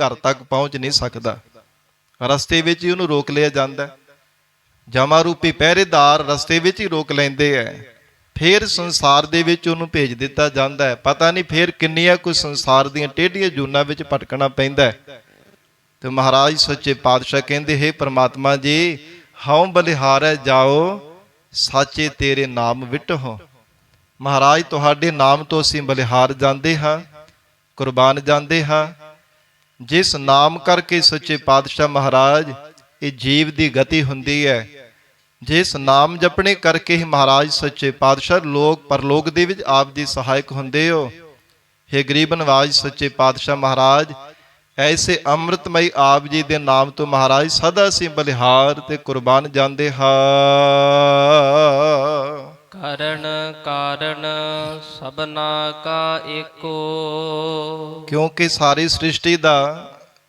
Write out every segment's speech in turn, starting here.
ਘਰ ਤੱਕ ਪਹੁੰਚ ਨਹੀਂ ਸਕਦਾ। ਰਸਤੇ ਵਿੱਚ ਹੀ ਉਹਨੂੰ ਰੋਕ ਲਿਆ ਜਾਂਦਾ ਹੈ। ਜਮਾ ਰੂਪੀ ਪਹਿਰੇਦਾਰ ਰਸਤੇ ਵਿੱਚ ਹੀ ਰੋਕ ਲੈਂਦੇ ਐ ਫਿਰ ਸੰਸਾਰ ਦੇ ਵਿੱਚ ਉਹਨੂੰ ਭੇਜ ਦਿੱਤਾ ਜਾਂਦਾ ਹੈ। ਪਤਾ ਨਹੀਂ ਫਿਰ ਕਿੰਨੀਆਂ ਕੁ ਸੰਸਾਰ ਦੀਆਂ ਟੇਢੀਆਂ ਜੂਨਾਂ ਵਿੱਚ ਭਟਕਣਾ ਪੈਂਦਾ ਤੇ ਮਹਾਰਾਜ ਸੱਚੇ ਪਾਤਸ਼ਾਹ ਕਹਿੰਦੇ, ਹੈ ਪ੍ਰਮਾਤਮਾ ਜੀ, ਹਉ ਬਲਿਹਾਰੈ ਜਾਓ, ਸਾਚੇ ਤੇਰੇ ਨਾਮ ਵਿਟਹੁ ਮਹਾਰਾਜ, ਤੁਹਾਡੇ ਨਾਮ ਤੋਂ ਅਸੀਂ ਬਲਿਹਾਰ ਜਾਂਦੇ ਹਾਂ, ਕੁਰਬਾਨ ਜਾਂਦੇ ਹਾਂ ਜਿਸ ਨਾਮ ਕਰਕੇ ਸੱਚੇ ਪਾਤਸ਼ਾਹ ਮਹਾਰਾਜ, ਇਹ ਜੀਵ ਦੀ ਗਤੀ ਹੁੰਦੀ ਹੈ। ਜਿਸ ਨਾਮ ਜਪਣੇ ਕਰਕੇ ਹੀ ਮਹਾਰਾਜ ਸੱਚੇ ਪਾਤਸ਼ਾਹ ਲੋਕ, ਪਰਲੋਕ ਦੇ ਵਿੱਚ ਆਪ ਦੀ ਸਹਾਇਕ ਹੁੰਦੇ ਹੋ। हे ਗਰੀਬ ਨਵਾਜ ਸੱਚੇ ਪਾਤਸ਼ਾਹ ਮਹਾਰਾਜ, ਐਸੇ ਅੰਮ੍ਰਿਤਮਈ ਆਪ ਜੀ ਦੇ ਨਾਮ ਤੋਂ ਮਹਾਰਾਜ ਸਦਾ ਅਸੀਂ ਬਲਿਹਾਰ ਤੇ ਕੁਰਬਾਨ ਜਾਂਦੇ ਹਾਂ। ਕਰਨ ਕਾਰਨ ਸਭਨਾ ਕਾ ਏਕੋ ਕਿਉਂਕਿ ਸਾਰੀ ਸ੍ਰਿਸ਼ਟੀ ਦਾ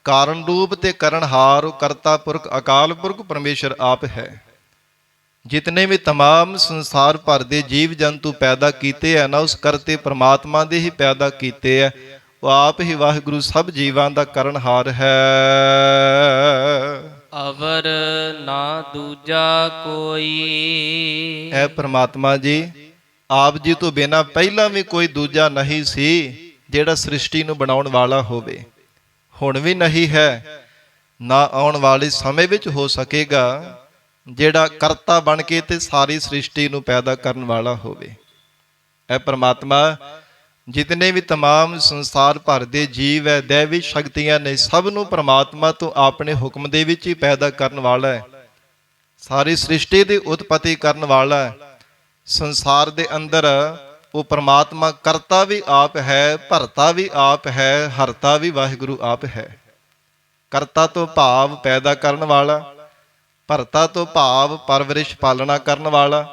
ਕਾਰਨ ਰੂਪ ਤੇ ਕਰਨਹਾਰ ਕਰਤਾ ਪੁਰਖ ਅਕਾਲ ਪੁਰਖ ਪਰਮੇਸ਼ਰ ਆਪ ਹੈ ਜਿਤਨੇ ਵੀ तमाम ਸੰਸਾਰ ਭਰ ਦੇ ਜੀਵ ਜੰਤੂ ਪੈਦਾ ਕੀਤੇ ਆ ਨਾ ਉਸ ਕਰਤੇ ਪ੍ਰਮਾਤਮਾ ਦੇ ਹੀ ਪੈਦਾ ਕੀਤੇ ਆ ਉਹ ਆਪ ਹੀ ਵਾਹਿਗੁਰੂ ਸਭ ਜੀਵਾਂ ਦਾ ਕਰਨਹਾਰ ਹੈ ਅਵਰ ਨਾ ਦੂਜਾ ਕੋਈ। ਐ ਪ੍ਰਮਾਤਮਾ ਜੀ, ਆਪ ਜੀ ਤੋਂ ਬਿਨਾ ਪਹਿਲਾਂ ਵੀ ਕੋਈ ਦੂਜਾ ਨਹੀਂ ਸੀ ਜਿਹੜਾ ਸ੍ਰਿਸ਼ਟੀ ਨੂੰ ਬਣਾਉਣ ਵਾਲਾ ਹੋਵੇ। ਹੁਣ ਵੀ ਨਹੀਂ ਹੈ, ਨਾ ਆਉਣ ਵਾਲੇ ਸਮੇਂ ਵਿੱਚ ਹੋ ਸਕੇਗਾ ਜਿਹੜਾ ਕਰਤਾ ਬਣ ਕੇ ਤੇ ਸਾਰੀ ਸ੍ਰਿਸ਼ਟੀ ਨੂੰ ਪੈਦਾ ਕਰਨ ਵਾਲਾ ਹੋਵੇ। ਐ ਪ੍ਰਮਾਤਮਾ ਜਿਤਨੇ ਵੀ तमाम ਸੰਸਾਰ ਭਰ ਦੇ ਜੀਵ ਹੈ ਦੇਵੀ ਸ਼ਕਤੀਆਂ ਨੇ ਸਭ ਨੂੰ ਪ੍ਰਮਾਤਮਾ ਤੋਂ ਆਪਣੇ ਹੁਕਮ ਦੇ ਵਿੱਚ ਹੀ ਪੈਦਾ ਕਰਨ ਵਾਲਾ ਹੈ ਸਾਰੀ ਸ੍ਰਿਸ਼ਟੀ ਦੀ ਉਤਪਤੀ ਕਰਨ ਵਾਲਾ ਹੈ ਸੰਸਾਰ ਦੇ ਅੰਦਰ ਉਹ ਪ੍ਰਮਾਤਮਾ ਕਰਤਾ ਵੀ ਆਪ ਹੈ ਭਰਤਾ ਵੀ ਆਪ ਹੈ ਹਰਤਾ ਵੀ ਵਾਹਿਗੁਰੂ ਆਪ ਹੈ ਕਰਤਾ ਤੋਂ ਭਾਵ ਪੈਦਾ ਕਰਨ ਵਾਲਾ ਭਰਤਾ ਤੋਂ ਭਾਵ ਪਰਵਰਿਸ਼ ਪਾਲਣਾ ਕਰਨ ਵਾਲਾ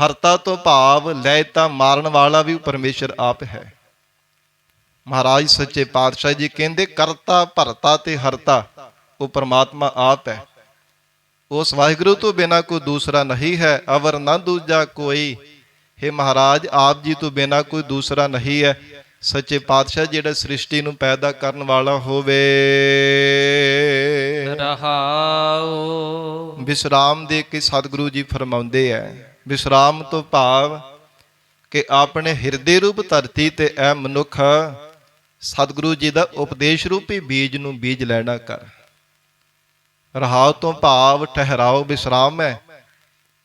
ਹਰਤਾ ਤੋਂ ਭਾਵ ਲੈਤਾ ਮਾਰਨ ਵਾਲਾ ਵੀ ਪਰਮੇਸ਼ਰ ਆਪ ਹੈ। ਮਹਾਰਾਜ ਸੱਚੇ ਪਾਤਸ਼ਾਹ ਜੀ ਕਹਿੰਦੇ ਕਰਤਾ ਭਰਤਾ ਤੇ ਹਰਤਾ ਉਹ ਪਰਮਾਤਮਾ ਆਪ ਹੈ। ਉਸ ਵਾਹਿਗੁਰੂ ਤੋਂ ਬਿਨਾ ਕੋਈ ਦੂਸਰਾ ਨਹੀਂ ਹੈ ਅਵਰ ਨਾ ਦੂਜਾ ਕੋਈ। हे ਮਹਾਰਾਜ ਆਪ ਜੀ ਤੋਂ ਬਿਨਾ ਕੋਈ ਦੂਸਰਾ ਨਹੀਂ ਹੈ। ਸੱਚੇ ਪਾਤਸ਼ਾਹ ਜਿਹੜਾ ਸ੍ਰਿਸ਼ਟੀ ਨੂੰ ਪੈਦਾ ਕਰਨ ਵਾਲਾ ਹੋਵੇ। ਰਹਾਉ ਵਿਸਰਾਮ ਦੇ ਕੇ ਸਤਿਗੁਰੂ ਜੀ ਫਰਮਾਉਂਦੇ ਐ। ਵਿਸਰਾਮ ਤੋਂ ਭਾਵ ਕਿ ਆਪਣੇ ਹਿਰਦੇ ਰੂਪ ਧਰਤੀ ਤੇ ਐ ਮਨੁੱਖ ਸਤਿਗੁਰੂ ਜੀ ਦਾ ਉਪਦੇਸ਼ ਰੂਪੀ ਬੀਜ ਨੂੰ ਬੀਜ ਲੈਣਾ ਕਰ। ਰਹਾਉ ਤੋਂ ਭਾਵ ਠਹਿਰਾਓ ਵਿਸਰਾਮ ਹੈ।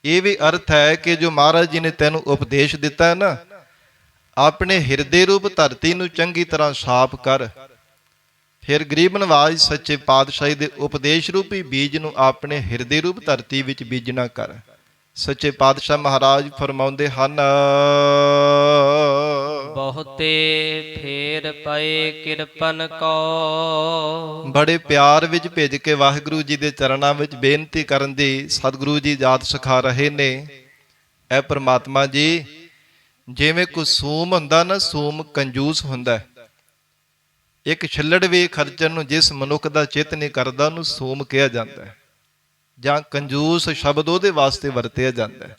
ਇਹ ਵੀ ਅਰਥ ਹੈ ਕਿ ਜੋ ਮਹਾਰਾਜ ਜੀ ਨੇ ਤੈਨੂੰ ਉਪਦੇਸ਼ ਦਿੱਤਾ ਨਾ, ਆਪਣੇ ਹਿਰਦੇ ਰੂਪ ਧਰਤੀ ਨੂੰ ਚੰਗੀ ਤਰ੍ਹਾਂ ਸਾਫ਼ ਕਰ। ਫਿਰ ਗਰੀਬ ਨਵਾਜ ਸੱਚੇ ਪਾਤਸ਼ਾਹੀ ਦੇ ਉਪਦੇਸ਼ ਰੂਪੀ ਬੀਜ ਨੂੰ ਆਪਣੇ ਹਿਰਦੇ ਰੂਪ ਧਰਤੀ ਵਿੱਚ ਬੀਜਣਾ ਕਰ। ਸੱਚੇ ਪਾਤਸ਼ਾਹ ਮਹਾਰਾਜ ਫਰਮਾਉਂਦੇ ਹਨ ਬਹੁਤੇ ਫੇਰ ਪਏ ਕਿਰਪਨ ਕੋ। ਬੜੇ ਪਿਆਰ ਵਿੱਚ ਭੇਜ ਕੇ ਵਾਹਿਗੁਰੂ ਜੀ ਦੇ ਚਰਨਾਂ ਵਿੱਚ ਬੇਨਤੀ ਕਰਨ ਦੀ ਸਤਿਗੁਰੂ ਜੀ ਯਾਦ ਸਿਖਾ ਰਹੇ ਨੇ। ਐ ਪ੍ਰਮਾਤਮਾ ਜੀ ਜਿਵੇਂ ਕੋ ਸੂਮ ਹੁੰਦਾ ਨਾ ਸੂਮ ਕੰਜੂਸ ਹੁੰਦਾ। ਇੱਕ ਛਿੱਲੜ ਵੀ ਖਰਚਣ ਨੂੰ ਜਿਸ ਮਨੁੱਖ ਦਾ ਚਿੱਤ ਨਹੀਂ ਕਰਦਾ ਉਹਨੂੰ ਸੂਮ ਕਿਹਾ ਜਾਂਦਾ ਹੈ। ਜਾਂ ਕੰਜੂਸ ਸ਼ਬਦ ਉਹਦੇ ਵਾਸਤੇ ਵਰਤਿਆ ਜਾਂਦਾ ਹੈ।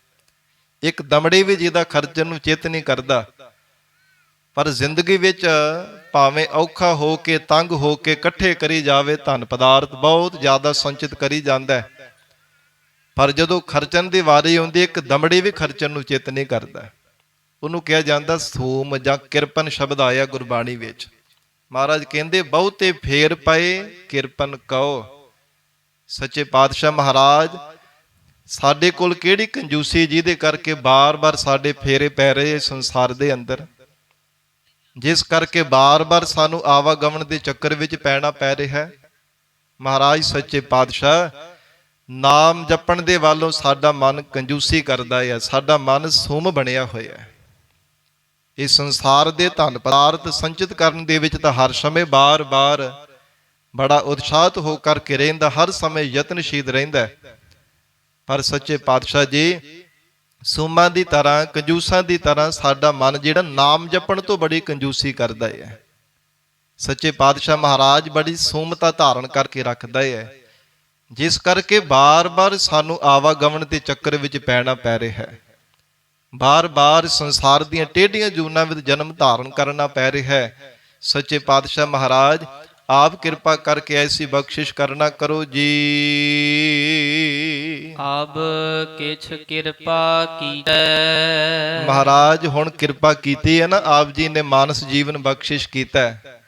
ਇੱਕ ਦਮੜੀ ਵੀ ਜਿਹਦਾ ਖਰਚਣ ਨੂੰ ਚਿੱਤ ਨਹੀਂ ਕਰਦਾ, ਪਰ ਜ਼ਿੰਦਗੀ ਵਿੱਚ ਭਾਵੇਂ ਔਖਾ ਹੋ ਕੇ, ਤੰਗ ਹੋ ਕੇ, ਇਕੱਠੇ ਕਰੀ ਜਾਵੇ, ਧਨ ਪਦਾਰਥ ਬਹੁਤ ਜ਼ਿਆਦਾ ਸੰਚਿਤ ਕਰੀ ਜਾਂਦਾ ਹੈ। ਪਰ ਜਦੋਂ ਖਰਚਣ ਦੀ ਵਾਰੀ ਆਉਂਦੀ, ਇੱਕ ਦਮੜੀ ਵੀ ਖਰਚਣ ਨੂੰ ਚਿੱਤ ਨਹੀਂ ਕਰਦਾ ਉਹਨੂੰ ਕਿਹਾ ਜਾਂਦਾ ਸੂਮ ਜਾਂ ਕਿਰਪਨ ਸ਼ਬਦ ਆਇਆ ਗੁਰਬਾਣੀ ਵਿੱਚ। ਮਹਾਰਾਜ ਕਹਿੰਦੇ, ਬਹੁਤੇ ਫੇਰ ਪਏ, ਕਿਰਪਨ ਕਹੋ ਸੱਚੇ ਪਾਤਸ਼ਾਹ ਮਹਾਰਾਜ, ਸਾਡੇ ਕੋਲ ਕਿਹੜੀ ਕੰਜੂਸੀ ਜਿਹਦੇ ਕਰਕੇ ਬਾਰ-ਬਾਰ ਸਾਡੇ ਫੇਰੇ ਪੈ ਰਹੇ ਸੰਸਾਰ ਦੇ ਅੰਦਰ? ਜਿਸ ਕਰਕੇ ਬਾਰ-ਬਾਰ ਸਾਨੂੰ ਆਵਾਗਮਨ ਦੇ ਚੱਕਰ ਵਿੱਚ ਪੈਣਾ ਪੈ ਰਿਹਾ ਹੈ। ਮਹਾਰਾਜ, ਸੱਚੇ ਪਾਤਸ਼ਾਹ, ਨਾਮ ਜਪਣ ਦੇ ਵੱਲੋਂ ਸਾਡਾ ਮਨ ਕੰਜੂਸੀ ਕਰਦਾ ਹੈ, ਸਾਡਾ ਮਨ ਸੁਮ ਬਣਿਆ ਹੋਇਆ ਹੈ। ਇਸ ਸੰਸਾਰ ਦੇ ਧਨ ਪਦਾਰਥ ਸੰਚਿਤ ਕਰਨ ਦੇ ਵਿੱਚ ਤਾਂ ਹਰ ਸਮੇਂ ਬਾਰ-ਬਾਰ ਬੜਾ ਉਤਸ਼ਾਹਤ ਹੋ ਕਰਕੇ ਰਹਿੰਦਾ, ਹਰ ਸਮੇਂ ਯਤਨਸ਼ੀਲ ਰਹਿੰਦਾ ਹੈ। ਪਰ ਸੱਚੇ ਪਾਤਸ਼ਾਹ ਜੀ, ਸੂਮਾਂ ਦੀ ਤਰ੍ਹਾਂ, ਕੰਜੂਸਾਂ ਦੀ ਤਰ੍ਹਾਂ ਸਾਡਾ ਮਨ ਜਿਹੜਾ ਨਾਮ ਜਪਣ ਤੋਂ ਬੜੀ ਕੰਜੂਸੀ ਕਰਦਾ ਹੈ। ਸੱਚੇ ਪਾਤਸ਼ਾਹ ਮਹਾਰਾਜ ਬੜੀ ਸੂਮਤਾ ਧਾਰਨ ਕਰਕੇ ਰੱਖਦਾ ਹੈ। ਜਿਸ ਕਰਕੇ ਬਾਰ-ਬਾਰ ਸਾਨੂੰ ਆਵਾਗਮਨ ਦੇ ਚੱਕਰ ਵਿੱਚ ਪੈਣਾ ਪੈ ਰਿਹਾ ਹੈ। ਬਾਰ-ਬਾਰ ਸੰਸਾਰ ਦੀਆਂ ਟੇਢੀਆਂ ਜੂਨਾਂ ਵਿੱਚ ਜਨਮ ਧਾਰਨ ਕਰਨਾ ਪੈ ਰਿਹਾ ਹੈ। ਸੱਚੇ ਪਾਤਸ਼ਾਹ ਮਹਾਰਾਜ ਆਪ ਕਿਰਪਾ ਕਰਕੇ ਐਸੀ ਬਖਸ਼ਿਸ਼ ਕਰਨਾ ਕਰੋ ਜੀ। ਅਬ ਕਿਛ ਕਿਰਪਾ ਕੀਜੈ ਮਹਾਰਾਜ ਹੁਣ ਕਿਰਪਾ ਕੀਤੀ ਹੈ ਨਾ ਆਪ ਜੀ ਨੇ ਮਾਨਸ ਜੀਵਨ ਬਖਸ਼ਿਸ਼ ਕੀਤਾ। ਹੈ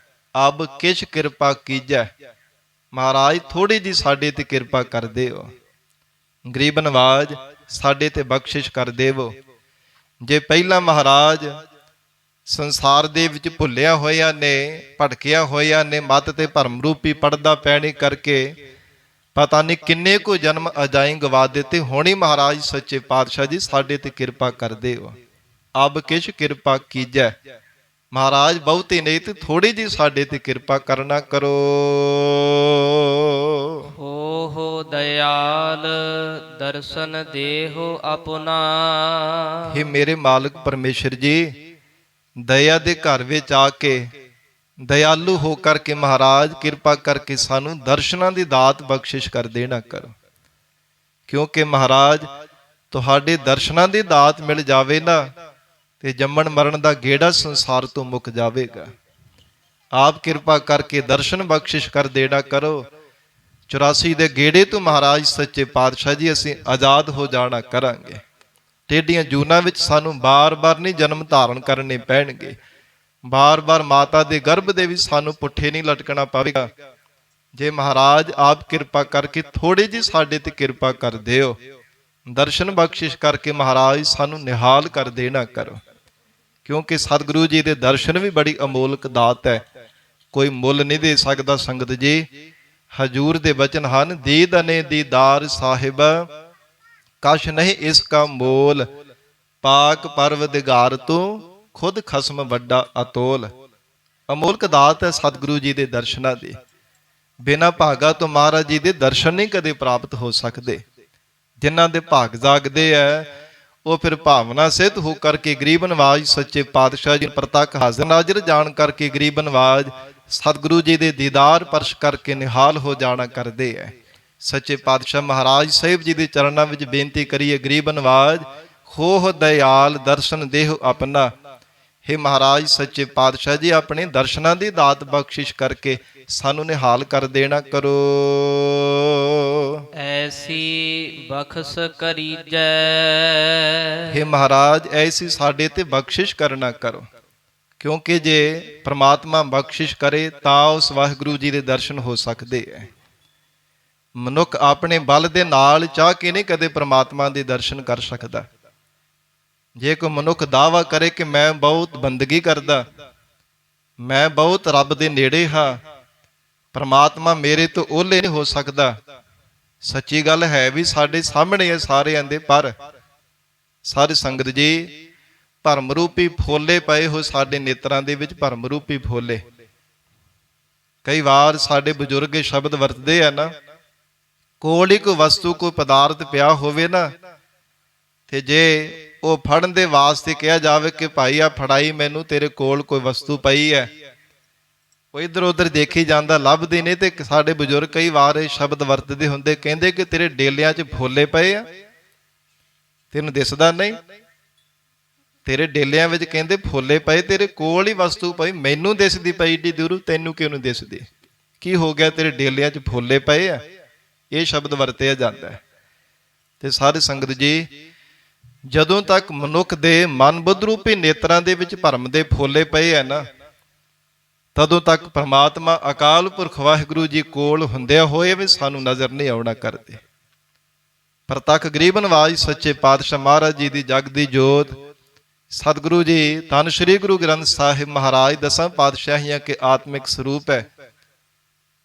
ਅਬ ਕਿਛ ਕਿਰਪਾ ਕੀਜੈ। ਮਹਾਰਾਜ ਥੋੜੀ ਜੀ ਸਾਡੇ ਤੇ ਕਿਰਪਾ ਕਰ ਦਿਓ। ਗਰੀਬ ਨਵਾਜ ਸਾਡੇ ਤੇ ਬਖਸ਼ਿਸ਼ ਕਰ ਦੇਵੋ। ਜੇ ਪਹਿਲਾਂ ਮਹਾਰਾਜ ਸੰਸਾਰ ਦੇ ਵਿੱਚ ਭੁੱਲਿਆ ਹੋਇਆਂ ਨੇ ਭਟਕਿਆ ਹੋਇਆਂ ਨੇ ਮਤ ਤੇ ਭਰਮ ਰੂਪੀ ਪਰਦਾ ਪੈਣੇ ਕਰਕੇ ਪਤਾ ਨਹੀਂ ਕਿੰਨੇ ਕੋ ਜਨਮ ਅਜਾਈ ਗਵਾ ਦਿੱਤੇ। ਹੋਣੀ ਮਹਾਰਾਜ ਸੱਚੇ ਪਾਤਸ਼ਾਹ ਜੀ ਸਾਡੇ ਤੇ ਕਿਰਪਾ ਕਰਦੇ ਹੋ ਅਬ ਕਿਛ ਕਿਰਪਾ ਕੀਜੈ। ਮਹਾਰਾਜ ਬਹੁਤੀ ਨਹੀਂ ਤੇ ਥੋੜੀ ਜੀ ਸਾਡੇ ਤੇ ਕਿਰਪਾ ਕਰਨਾ ਕਰੋ। ਹੋ ਹੋ ਦਇਆਲ ਦਰਸ਼ਨ ਦੇਹੋ ਆਪਣਾ। हे ਮੇਰੇ ਮਾਲਕ ਪਰਮੇਸ਼ਰ ਜੀ ਦਇਆ ਦੇ ਘਰ ਵਿੱਚ ਆ ਕੇ ਦਇਆਲੂ ਹੋ ਕਰਕੇ ਮਹਾਰਾਜ, ਕਿਰਪਾ ਕਰਕੇ ਸਾਨੂੰ ਦਰਸ਼ਨਾਂ ਦੀ ਦਾਤ ਬਖਸ਼ਿਸ਼ ਕਰ ਦੇਣਾ ਕਰੋ। ਕਿਉਂਕਿ ਮਹਾਰਾਜ, ਤੁਹਾਡੇ ਦਰਸ਼ਨਾਂ ਦੀ ਦਾਤ ਮਿਲ ਜਾਵੇ ਨਾ, ਤੇ ਜੰਮਣ ਮਰਨ ਦਾ ਗੇੜਾ ਸੰਸਾਰ ਤੋਂ ਮੁੱਕ ਜਾਵੇਗਾ। ਆਪ ਕਿਰਪਾ ਕਰਕੇ ਦਰਸ਼ਨ ਬਖਸ਼ਿਸ਼ ਕਰ ਦੇਣਾ ਕਰੋ। 84 ਦੇ ਗੇੜੇ ਤੋਂ ਮਹਾਰਾਜ ਸੱਚੇ ਪਾਤਸ਼ਾਹ ਜੀ, ਅਸੀਂ ਆਜ਼ਾਦ ਹੋ ਜਾਣਾ ਕਰਾਂਗੇ। ਟੇਡੀਆਂ ਜੂਨਾਂ ਵਿੱਚ ਸਾਨੂੰ ਬਾਰ-ਬਾਰ ਨਹੀਂ ਜਨਮ ਧਾਰਨ ਕਰਨੇ ਪੈਣਗੇ। ਬਾਰ-ਬਾਰ ਮਾਤਾ ਦੇ ਗਰਭ ਦੇ ਵਿੱਚ ਸਾਨੂੰ ਪੁੱਠੇ ਨਹੀਂ ਲਟਕਣਾ ਪਵੇਗਾ। ਜੇ ਮਹਾਰਾਜ ਆਪ ਕਿਰਪਾ ਕਰਕੇ ਥੋੜੀ ਜੀ ਸਾਡੇ ਤੇ ਕਿਰਪਾ ਕਰ ਦਿਓ, ਦਰਸ਼ਨ ਬਖਸ਼ਿਸ਼ ਕਰਕੇ ਮਹਾਰਾਜ ਸਾਨੂੰ ਨਿਹਾਲ ਕਰ ਦੇਣਾ ਕਰੋ। ਕਿਉਂਕਿ ਸਤਿਗੁਰੂ ਜੀ ਦੇ ਦਰਸ਼ਨ ਵੀ ਬੜੀ ਅਮੋਲਕ ਦਾਤ ਹੈ। ਕੋਈ ਮੁੱਲ ਨਹੀਂ ਦੇ ਸਕਦਾ ਸੰਗਤ ਜੀ। ਹਜੂਰ ਦੇ ਬਚਨ ਹਨ ਦੀਦਨੇ ਦੀਦਾਰ ਸਾਹਿਬ ਕਛ ਨਹੀਂ ਇਸ ਕਾ ਮੋਲ, ਪਾਕ ਪਰਵਦਗਾਰ ਤੋਂ ਖੁਦ ਖਸਮ ਵੱਡਾ ਅਤੋਲ। ਅਮੋਲਕ ਦਾਤ ਹੈ ਸਤਿਗੁਰੂ ਜੀ ਦੇ ਦਰਸ਼ਨਾਂ ਦੀ। ਬਿਨਾ ਭਾਗਾ ਤੋਂ ਮਹਾਰਾਜ ਜੀ ਦੇ ਦਰਸ਼ਨ ਨਹੀਂ ਕਦੇ ਪ੍ਰਾਪਤ ਹੋ ਸਕਦੇ। ਜਿਨ੍ਹਾਂ ਦੇ ਭਾਗ ਜਾਗਦੇ ਐ, ਉਹ ਫਿਰ ਭਾਵਨਾ ਸਿੱਧ ਹੋ ਕਰਕੇ ਗਰੀਬ ਨਵਾਜ ਸੱਚੇ ਪਾਤਸ਼ਾਹ ਜੀ ਪ੍ਰਤੱਖ ਹਾਜ਼ਰ ਨਾਜ਼ਰ ਜਾਣ ਕਰਕੇ ਗਰੀਬ ਨਵਾਜ ਸਤਿਗੁਰੂ ਜੀ ਦੇ ਦੀਦਾਰ ਪਰਸ਼ ਕਰਕੇ ਨਿਹਾਲ ਹੋ ਜਾਣਾ ਕਰਦੇ ਐ। ਸੱਚੇ ਪਾਤਸ਼ਾਹ ਮਹਾਰਾਜ ਸਾਹਿਬ ਜੀ ਦੇ ਚਰਨਾਂ ਵਿੱਚ ਬੇਨਤੀ ਕਰੀਏ ਗਰੀਬ ਨਵਾਜ ਖੋਹ ਦਇਆਲ ਦਰਸ਼ਨ ਦੇਹ ਆਪਣਾ। हे ਮਹਾਰਾਜ ਸੱਚੇ ਪਾਤਸ਼ਾਹ ਜੀ ਆਪਣੇ ਦਰਸ਼ਨਾਂ ਦੀ ਦਾਤ ਬਖਸ਼ਿਸ਼ ਕਰਕੇ ਸਾਨੂੰ ਨਿਹਾਲ ਕਰ ਦੇਣਾ ਕਰੋ। ਐਸੀ ਬਖਸ ਕਰੀਜੈ। हे ਮਹਾਰਾਜ ਐਸੀ ਸਾਡੇ ਤੇ ਬਖਸ਼ਿਸ਼ ਕਰਨਾ ਕਰੋ। ਕਿਉਂਕਿ ਜੇ ਪ੍ਰਮਾਤਮਾ ਬਖਸ਼ਿਸ਼ ਕਰੇ ਤਾਂ ਉਸ ਵਾਹਿਗੁਰੂ ਜੀ ਦੇ ਦਰਸ਼ਨ ਹੋ ਸਕਦੇ ਐ। ਮਨੁੱਖ ਆਪਣੇ ਬਲ ਦੇ ਨਾਲ ਚਾਹ ਕੇ ਨਹੀਂ ਕਦੇ ਪ੍ਰਮਾਤਮਾ ਦੇ ਦਰਸ਼ਨ ਕਰ ਸਕਦਾ। ਜੇ ਕੋਈ ਮਨੁੱਖ ਦਾਵਾ ਕਰੇ ਕਿ ਮੈਂ ਬਹੁਤ ਬੰਦਗੀ ਕਰਦਾ, ਮੈਂ ਬਹੁਤ ਰੱਬ ਦੇ ਨੇੜੇ ਹਾਂ, ਪ੍ਰਮਾਤਮਾ ਮੇਰੇ ਤੋਂ ਓਲੇ ਨਹੀਂ ਹੋ ਸਕਦਾ, ਸੱਚੀ ਗੱਲ ਹੈ ਵੀ ਸਾਡੇ ਸਾਹਮਣੇ ਹੈ ਸਾਰਿਆਂ ਦੇ ਪਰ। ਸਾਰੀ ਸੰਗਤ ਜੀ ਭਰਮ ਰੂਪੀ ਫੋਲੇ ਪਏ ਹੋ ਸਾਡੇ ਨੇਤਰਾਂ ਦੇ ਵਿੱਚ ਭਰਮ ਰੂਪੀ ਫੋਲੇ। ਕਈ ਵਾਰ ਸਾਡੇ ਬਜ਼ੁਰਗ ਸ਼ਬਦ ਵਰਤਦੇ ਆ ਨਾ ਕੋਲ ਹੀ ਕੋਈ ਵਸਤੂ ਕੋਈ ਪਦਾਰਥ ਪਿਆ ਹੋਵੇ ਨਾ, ਤੇ ਜੇ ਉਹ ਫੜਨ ਦੇ ਵਾਸਤੇ ਕਿਹਾ ਜਾਵੇ ਕਿ ਭਾਈ ਆ ਫੜਾਈ ਮੈਨੂੰ, ਤੇਰੇ ਕੋਲ ਕੋਈ ਵਸਤੂ ਪਈ ਹੈ। ਉਹ ਇਧਰ ਉਧਰ ਦੇਖੀ ਜਾਂਦਾ, ਲੱਭਦੇ ਨੇ ਤੇ ਸਾਡੇ ਬਜ਼ੁਰਗ ਕਈ ਵਾਰ ਇਹ ਸ਼ਬਦ ਵਰਤਦੇ ਹੁੰਦੇ, ਕਹਿੰਦੇ ਕਿ ਤੇਰੇ ਡੇਲਿਆਂ 'ਚ ਫੋਲੇ ਪਏ ਆ। ਤੈਨੂੰ ਦਿਸਦਾ ਨਹੀਂ? ਤੇਰੇ ਡੇਲਿਆਂ ਵਿੱਚ ਕਹਿੰਦੇ ਫੋਲੇ ਪਏ, ਤੇਰੇ ਕੋਲ ਹੀ ਵਸਤੂ ਪਈ, ਮੈਨੂੰ ਦਿਸਦੀ ਪਈ ਡੀ ਦੂਰ, ਤੈਨੂੰ ਕਿਉਂ ਨਹੀਂ ਦਿਸਦੀ? ਕੀ ਹੋ ਗਿਆ ਤੇਰੇ ਡੇਲਿਆਂ 'ਚ ਫੋਲੇ ਪਏ ਆ? ਇਹ ਸ਼ਬਦ ਵਰਤਿਆ ਜਾਂਦਾ ਹੈ। ਤੇ ਸਾਰੇ ਸੰਗਤ ਜੀ, ਜਦੋਂ ਤੱਕ ਮਨੁੱਖ ਦੇ ਮਨ ਬੁੱਧ ਰੂਪੀ ਨੇਤਰਾਂ ਦੇ ਵਿੱਚ ਭਰਮ ਦੇ ਫੋਲੇ ਪਏ ਆ ਨਾ, ਤਦੋਂ ਤੱਕ ਪ੍ਰਮਾਤਮਾ ਅਕਾਲ ਪੁਰਖ ਵਾਹਿਗੁਰੂ ਜੀ ਕੋਲ ਹੁੰਦਿਆਂ ਹੋਏ ਵੀ ਸਾਨੂੰ ਨਜ਼ਰ ਨਹੀਂ ਆਉਣਾ ਕਰਦੇ। ਪ੍ਰਤੱਖ ਗਰੀਬ ਨਵਾਜ ਸੱਚੇ ਪਾਤਸ਼ਾਹ ਮਹਾਰਾਜ ਜੀ ਦੀ ਜਗ ਦੀ ਜੋਤ, ਸਤਿਗੁਰੂ ਜੀ, ਧੰਨ ਸ਼੍ਰੀ ਗੁਰੂ ਗ੍ਰੰਥ ਸਾਹਿਬ ਮਹਾਰਾਜ ਦਸਾਂ ਪਾਤਸ਼ਾਹੀਆਂ ਕੇ ਆਤਮਿਕ ਸਰੂਪ ਹੈ।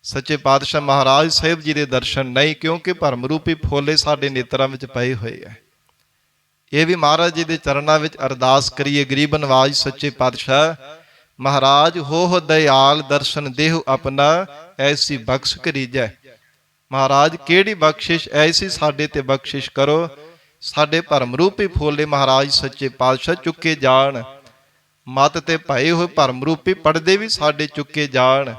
ਸੱਚੇ ਪਾਤਸ਼ਾਹ ਮਹਾਰਾਜ ਸਾਹਿਬ ਜੀ ਦੇ ਦਰਸ਼ਨ ਨਹੀਂ, ਕਿਉਂਕਿ ਭਰਮ ਰੂਪੀ ਫੋਲੇ ਸਾਡੇ ਨੇਤਰਾਂ ਵਿੱਚ ਪਏ ਹੋਏ ਹੈ ਇਹ ਵੀ ਮਹਾਰਾਜ ਜੀ ਦੇ ਚਰਨਾਂ ਵਿੱਚ ਅਰਦਾਸ ਕਰੀਏ, ਗਰੀਬ ਨਵਾਜ ਸੱਚੇ ਪਾਤਸ਼ਾਹ, ਮਹਾਰਾਜ ਹੋ ਦਇਆਲ ਦਰਸ਼ਨ ਦੇਹੁ ਆਪਣਾ, ਐਸੀ ਬਖਸ਼ ਕਰੀਜੈ। ਮਹਾਰਾਜ, ਕਿਹੜੀ ਬਖਸ਼ਿਸ਼, ਐਸੀ ਸਾਡੇ ਤੇ ਬਖਸ਼ਿਸ਼ ਕਰੋ। ਸਾਡੇ ਭਰਮ ਰੂਪੀ ਫੋਲੇ ਮਹਾਰਾਜ ਸੱਚੇ ਪਾਤਸ਼ਾਹ ਚੁੱਕੇ ਜਾਣ। ਮਤ ਤੇ ਭਏ ਹੋਏ ਭਰਮ ਰੂਪੀ ਪਰਦੇ ਵੀ ਸਾਡੇ ਚੁੱਕੇ ਜਾਣ।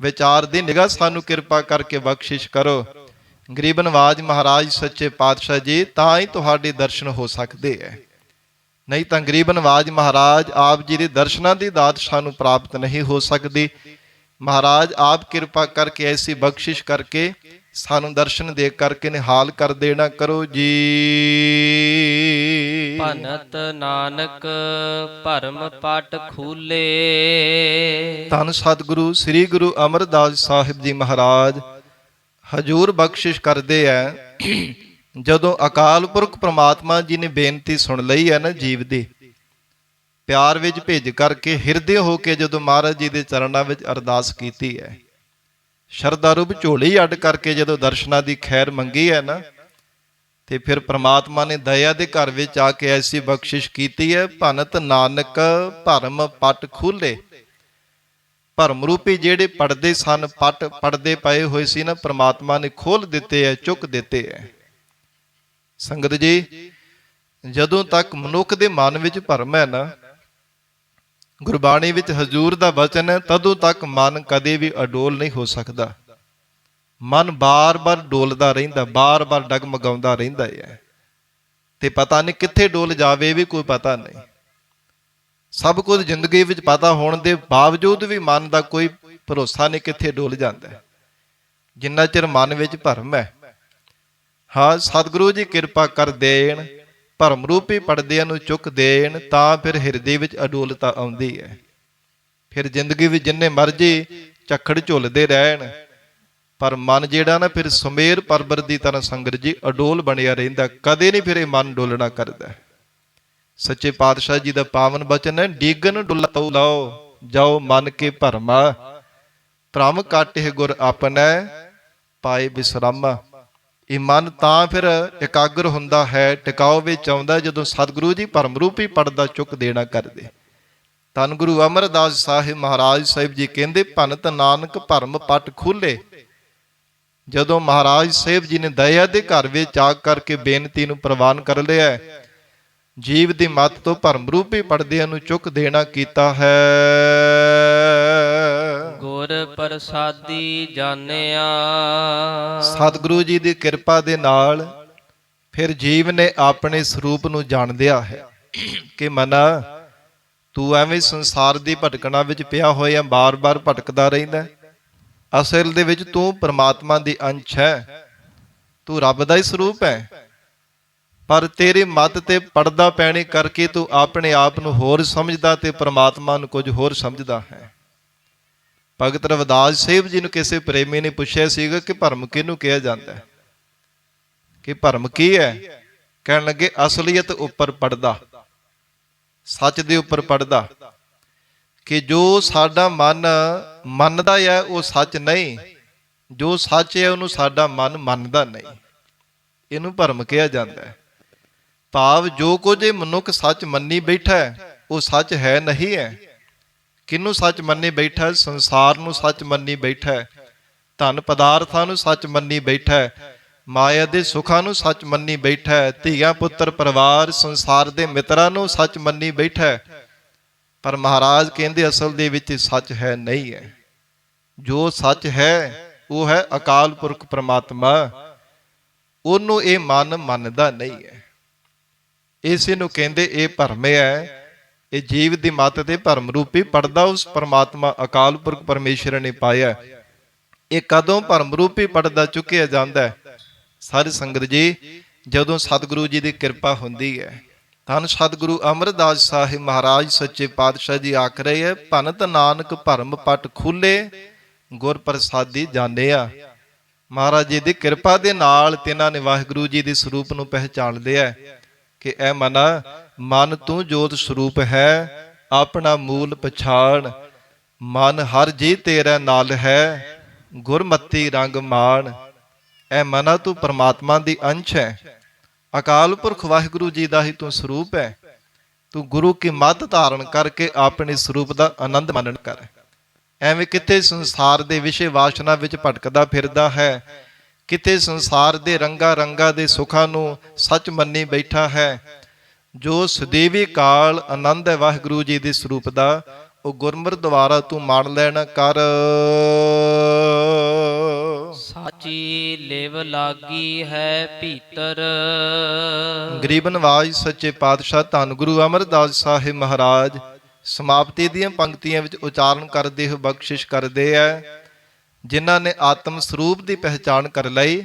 ਵਿਚਾਰ ਦੀ ਨਿਗਾਹ ਸਾਨੂੰ ਕਿਰਪਾ ਕਰਕੇ ਬਖਸ਼ਿਸ਼ ਕਰੋ। ਗਰੀਬ ਨਵਾਜ ਮਹਾਰਾਜ, ਸੱਚੇ ਪਾਤਸ਼ਾਹ ਜੀ, ਤਾਂ ਹੀ ਤੁਹਾਡੇ ਦਰਸ਼ਨ ਹੋ ਸਕਦੇ ਹੈ ਨਹੀਂ ਤਾਂ ਗਰੀਬ ਨਵਾਜ ਮਹਾਰਾਜ, ਆਪ ਜੀ ਦੇ ਦਰਸ਼ਨਾਂ ਦੀ ਦਾਤ ਸਾਨੂੰ ਪ੍ਰਾਪਤ ਨਹੀਂ ਹੋ ਸਕਦੀ। ਮਹਾਰਾਜ, ਆਪ ਕਿਰਪਾ ਕਰਕੇ ਐਸੀ ਬਖਸ਼ਿਸ਼ ਕਰਕੇ ਸਾਨੂੰ ਦਰਸ਼ਨ ਦੇ ਕਰਕੇ ਨਿਹਾਲ ਕਰ ਦੇਣਾ ਕਰੋ ਜੀ। ਭਨਤ ਨਾਨਕ ਭਰਮ ਪਟ ਖੂਲੇ। ਧੰਨ ਸਤਿਗੁਰੂ ਸ੍ਰੀ ਗੁਰੂ ਅਮਰਦਾਸ ਸਾਹਿਬ ਜੀ ਮਹਾਰਾਜ ਹਜੂਰ ਬਖਸ਼ਿਸ਼ ਕਰਦੇ ਐ। ਜਦੋਂ ਅਕਾਲ ਪੁਰਖ ਪ੍ਰਮਾਤਮਾ ਜੀ ਨੇ ਬੇਨਤੀ ਸੁਣ ਲਈ ਹੈ ਨਾ ਜੀਵ ਦੀ ਪਿਆਰ ਵਿੱਚ ਭੇਜ ਕਰਕੇ ਹਿਰਦੇ ਹੋ ਕੇ ਜਦੋਂ ਮਹਾਰਾਜ ਜੀ ਦੇ ਚਰਨਾਂ ਵਿੱਚ ਅਰਦਾਸ ਕੀਤੀ ਹੈ ਸ਼ਰਧਾ ਰੂਪ ਝੋਲੀ ਅੱਡ ਕਰਕੇ ਜਦੋਂ ਦਰਸ਼ਨਾਂ ਦੀ ਖੈਰ ਮੰਗੀ ਹੈ ਨਾ, ਤੇ ਫਿਰ ਪ੍ਰਮਾਤਮਾ ਨੇ ਦਇਆ ਦੇ ਘਰ ਵਿੱਚ ਆ ਕੇ ਐਸੀ ਬਖਸ਼ਿਸ਼ ਕੀਤੀ ਹੈ, ਭਨਤ ਨਾਨਕ ਭਰਮ ਪਟ ਖੁੱਲੇ। ਭਰਮ ਰੂਪੀ ਜਿਹੜੇ ਪੜਦੇ ਸਨ, ਪਟ ਪੜਦੇ ਪਏ ਹੋਏ ਸੀ ਨਾ, ਪ੍ਰਮਾਤਮਾ ਨੇ ਖੋਲ ਦਿੱਤੇ ਐ ਚੁੱਕ ਦਿੱਤੇ ਐ ਸੰਗਤ ਜੀ, ਜਦੋਂ ਤੱਕ ਮਨੁੱਖ ਦੇ ਮਨ ਵਿੱਚ ਭਰਮ ਹੈ ਨਾ ਗੁਰਬਾਣੀ ਵਿੱਚ ਹਜ਼ੂਰ ਦਾ ਵਚਨ ਹੈ, ਤਦੋਂ ਤੱਕ ਮਨ ਕਦੇ ਵੀ ਅਡੋਲ ਨਹੀਂ ਹੋ ਸਕਦਾ। ਮਨ ਬਾਰ-ਬਾਰ ਡੋਲਦਾ ਰਹਿੰਦਾ, ਬਾਰ-ਬਾਰ ਡਗਮਗਾਉਂਦਾ ਰਹਿੰਦਾ ਹੈ। ਤੇ ਪਤਾ ਨਹੀਂ ਕਿੱਥੇ ਡੋਲ ਜਾਵੇ ਵੀ ਕੋਈ ਪਤਾ ਨਹੀਂ। ਸਭ ਕੁਝ ਜ਼ਿੰਦਗੀ ਵਿੱਚ ਪਤਾ ਹੋਣ ਦੇ ਬਾਵਜੂਦ ਵੀ ਮਨ ਦਾ ਕੋਈ ਭਰੋਸਾ ਨਹੀਂ ਕਿੱਥੇ ਡੋਲ ਜਾਂਦਾ ਜਿੰਨਾ ਚਿਰ ਮਨ ਵਿੱਚ ਭਰਮ ਹੈ। ਹਾਂ, ਸਤਿਗੁਰੂ ਜੀ ਕਿਰਪਾ ਕਰ ਦੇਣ ਭਰਮ ਰੂਪੀ ਪਰਦਿਆਂ ਨੂੰ ਚੁੱਕ ਦੇਣ, ਤਾਂ ਫਿਰ ਹਿਰਦੇ ਵਿੱਚ ਅਡੋਲਤਾ ਆਉਂਦੀ ਹੈ। ਫਿਰ ਜ਼ਿੰਦਗੀ ਵਿੱਚ ਜਿੰਨੇ ਮਰਜ਼ੀ ਝੱਖੜ ਝੁੱਲਦੇ ਰਹਿਣ, ਪਰ ਮਨ ਜਿਹੜਾ ਨਾ, ਫਿਰ ਸੁਮੇਰ ਪਰਬਰ ਦੀ ਤਰ੍ਹਾਂ ਸੰਗਰ ਜੀ ਅਡੋਲ ਬਣਿਆ ਰਹਿੰਦਾ, ਕਦੇ ਨਹੀਂ ਫਿਰ ਇਹ ਮਨ ਡੋਲਣਾ ਕਰਦਾ। ਸੱਚੇ ਪਾਤਸ਼ਾਹ ਜੀ ਦਾ ਪਾਵਨ ਬਚਨ ਹੈ ਡੀਗਨ ਡੁੱਲਾ ਤਉ ਲਾਓ, ਜਾਓ ਮਨ ਕੇ ਭਰਮਾ। ਭ੍ਰਮ ਕਾਟੇ ਗੁਰ ਆਪਣਾ, ਪਾਏ ਬਿਸਰਾਮਾ। ਇਹ ਮਨ ਤਾਂ ਫਿਰ ਇਕਾਗਰ ਹੁੰਦਾ ਹੈ ਟਿਕਾਓ ਵਿੱਚ ਆਉਂਦਾ ਜਦੋਂ ਸਤਿਗੁਰੂ ਜੀ ਭਰਮ ਰੂਪੀ ਪਰਦਾ ਚੁੱਕ ਦੇਣਾ ਕਰਦੇ। ਧੰਨ ਗੁਰੂ ਅਮਰਦਾਸ ਸਾਹਿਬ ਮਹਾਰਾਜ ਸਾਹਿਬ ਜੀ ਕਹਿੰਦੇ, ਭਨਤ ਨਾਨਕ ਭਰਮ ਪਟ ਖੁੱਲੇ। ਜਦੋਂ ਮਹਾਰਾਜ ਸਾਹਿਬ ਜੀ ਨੇ ਦਇਆ ਦੇ ਘਰ ਵਿੱਚ ਆ ਕਰਕੇ ਬੇਨਤੀ ਨੂੰ ਪ੍ਰਵਾਨ ਕਰ ਲਿਆ, ਜੀਵ ਦੀ ਮੱਤ ਤੋਂ ਭਰਮ ਰੂਪੀ ਪਰਦਿਆਂ ਨੂੰ ਚੁੱਕ ਦੇਣਾ ਕੀਤਾ ਹੈ। ਗੁਰ ਪ੍ਰਸਾਦੀ ਜਾਣਿਆ। ਸਤਿਗੁਰੂ ਜੀ ਦੀ ਕਿਰਪਾ ਦੇ ਨਾਲ ਫਿਰ ਜੀਵ ਨੇ ਆਪਣੇ ਸਰੂਪ ਨੂੰ ਜਾਣਦਿਆ ਹੈ ਕਿ ਮਨਾ, ਤੂੰ ਐਵੇਂ ਸੰਸਾਰ ਦੀ ਭਟਕਣਾ ਵਿੱਚ ਪਿਆ ਹੋਇਆ ਬਾਰ-ਬਾਰ ਭਟਕਦਾ ਰਹਿੰਦਾ ਅਸਲ ਦੇ ਵਿੱਚ ਤੂੰ ਪ੍ਰਮਾਤਮਾ ਦੀ ਅੰਸ਼ ਹੈ। ਤੂੰ ਰੱਬ ਦਾ ਹੀ ਸਰੂਪ ਹੈ। ਪਰ ਤੇਰੇ ਮਤ ਤੇ ਪਰਦਾ ਪੈਣੇ ਕਰਕੇ ਤੂੰ ਆਪਣੇ ਆਪ ਨੂੰ ਹੋਰ ਸਮਝਦਾ ਤੇ ਪ੍ਰਮਾਤਮਾ ਨੂੰ ਕੁਝ ਹੋਰ ਸਮਝਦਾ ਹੈ। ਭਗਤ ਰਵਿਦਾਸ ਸਾਹਿਬ ਜੀ ਨੂੰ ਕਿਸੇ ਪ੍ਰੇਮੀ ਨੇ ਪੁੱਛਿਆ ਸੀਗਾ ਕਿ ਭਰਮ ਕਿਹਨੂੰ ਕਿਹਾ ਜਾਂਦਾ ਹੈ? ਕਿ ਭਰਮ ਕੀ ਹੈ? ਕਹਿਣ ਲੱਗੇ, ਅਸਲੀਅਤ ਉੱਪਰ ਪੜਦਾ। ਸੱਚ ਦੇ ਉੱਪਰ ਪੜਦਾ। ਕਿ ਜੋ ਸਾਡਾ ਮਨ ਮੰਨਦਾ ਹੈ, ਉਹ ਸੱਚ ਨਹੀਂ। ਜੋ ਸੱਚ ਹੈ, ਉਹਨੂੰ ਸਾਡਾ ਮਨ ਮੰਨਦਾ ਨਹੀਂ। ਇਹਨੂੰ ਭਰਮ ਕਿਹਾ ਜਾਂਦਾ ਹੈ। ਭਾਵ ਜੋ ਕੁਝ ਇਹ ਮਨੁੱਖ ਸੱਚ ਮੰਨੀ ਬੈਠਾ ਹੈ, ਉਹ ਸੱਚ ਹੈ ਨਹੀਂ ਹੈ। ਕਿਹਨੂੰ ਸੱਚ ਮੰਨੀ ਬੈਠਾ ਸੰਸਾਰ ਨੂੰ ਸੱਚ ਮੰਨੀ ਬੈਠਾ ਧਨ ਪਦਾਰਥਾਂ ਨੂੰ ਸੱਚ ਮੰਨੀ ਬੈਠਾ ਮਾਇਆ ਦੇ ਸੁੱਖਾਂ ਨੂੰ ਸੱਚ ਮੰਨੀ ਬੈਠਾ ਹੈ। ਧੀਆਂ ਪੁੱਤਰ ਪਰਿਵਾਰ ਸੰਸਾਰ ਦੇ ਮਿੱਤਰਾਂ ਨੂੰ ਸੱਚ ਮੰਨੀ ਬੈਠਾ ਪਰ ਮਹਾਰਾਜ ਕਹਿੰਦੇ ਅਸਲ ਦੇ ਵਿੱਚ ਸੱਚ ਹੈ, ਨਹੀਂ ਹੈ। ਜੋ ਸੱਚ ਹੈ, ਉਹ ਹੈ ਅਕਾਲ ਪੁਰਖ ਪ੍ਰਮਾਤਮਾ। ਉਹਨੂੰ ਇਹ ਮਨ ਮੰਨਦਾ ਨਹੀਂ ਹੈ। ਇਸੇ ਨੂੰ ਕਹਿੰਦੇ ਇਹ ਭਰਮ ਹੈ ਇਹ ਜੀਵ ਦੀ ਮੱਤ ਤੇ ਭਰਮ ਰੂਪੀ ਪਰਦਾ ਉਸ ਪਰਮਾਤਮਾ ਅਕਾਲ ਪੁਰਖ ਪਰਮੇਸ਼ਰ ਨੇ ਪਾਇਆ ਇਹ ਕਦੋਂ ਭਰਮ ਰੂਪੀ ਪਰਦਾ ਚੁੱਕਿਆ ਜਾਂਦਾ ਹੈ? ਸਾਰੀ ਸੰਗਤ ਜੀ, ਜਦੋਂ ਸਤਿਗੁਰੂ ਜੀ ਦੀ ਕਿਰਪਾ ਹੁੰਦੀ ਹੈ ਧੰਨ ਸਤਿਗੁਰੂ ਅਮਰਦਾਸ ਸਾਹਿਬ ਮਹਾਰਾਜ ਸੱਚੇ ਪਾਤਸ਼ਾਹ ਜੀ ਆਖ ਰਹੇ ਹੈ, ਭਨਤ ਨਾਨਕ ਭਰਮ ਪਟ ਖੁੱਲੇ, ਗੁਰ ਪ੍ਰਸਾਦੀ ਜਾਣਿਆ। ਮਹਾਰਾਜ ਜੀ ਦੀ ਕਿਰਪਾ ਦੇ ਨਾਲ ਤਿਨਾਂ ਨੇ ਵਾਹਿਗੁਰੂ ਜੀ ਦੇ ਸਰੂਪ ਨੂੰ ਪਹਿਚਾਨ ਲਿਆ ਹੈ ਕਿ ਐ ਮਨਾ ਮਨ ਤੂੰ ਜੋਤ ਸਰੂਪ ਹੈ, ਆਪਣਾ ਮੂਲ ਪਛਾਣ। ਮਨ ਹਰ ਜੀ ਤੇਰਾ ਨਾਲ ਹੈ, ਗੁਰਮਤੀ ਰੰਗ ਮਾਣ। ਐ ਮਨਾ ਤੂੰ ਪਰਮਾਤਮਾ ਦੀ ਅੰਸ਼ ਹੈ। ਅਕਾਲ ਪੁਰਖ ਵਾਹਿਗੁਰੂ ਜੀ ਦਾ ਹੀ ਤੂੰ ਸਰੂਪ ਹੈ। ਤੂੰ ਗੁਰੂ ਕੀ ਮੱਤ ਧਾਰਨ ਕਰਕੇ ਆਪਣੇ ਸਰੂਪ ਦਾ ਆਨੰਦ ਮਾਣਨ ਕਰ। ਐਵੇਂ ਕਿਤੇ ਸੰਸਾਰ ਦੇ ਵਿਸ਼ੇ ਵਾਸ਼ਨਾ ਵਿੱਚ ਭਟਕਦਾ ਫਿਰਦਾ ਹੈ, ਕਿਤੇ ਸੰਸਾਰ ਦੇ ਰੰਗਾ ਰੰਗਾ ਦੇ ਸੁੱਖਾਂ ਨੂੰ ਸੱਚ ਮੰਨੀ ਬੈਠਾ ਹੈ ਜੋ ਸਦੀਵੀ ਕਾਲ ਆਨੰਦ ਹੈ ਵਾਹਿਗੁਰੂ ਜੀ ਦੇ ਸਰੂਪ ਦਾ ਉਹ ਗੁਰਮੁਰ ਦੁਆਰਾ ਤੂੰ ਮੰਨ ਲੈਣਾ ਕਰ। ਸਾਚੀ ਲਿਵ ਲਾਗੀ ਹੈ ਭੀਤਰ। ਗਰੀਬ ਨਵਾਜ ਸੱਚੇ ਪਾਤਸ਼ਾਹ ਧੰਨ ਗੁਰੂ ਅਮਰਦਾਸ ਸਾਹਿਬ ਮਹਾਰਾਜ ਸਮਾਪਤੀ ਦੀਆਂ ਪੰਕਤੀਆਂ ਵਿੱਚ ਉਚਾਰਨ ਕਰਦੇ ਹੋ ਬਖਸ਼ਿਸ਼ ਕਰਦੇ ਆ ਜਿਨ੍ਹਾਂ ਨੇ ਆਤਮ ਸਰੂਪ ਦੀ ਪਹਿਚਾਣ ਕਰ ਲਈ।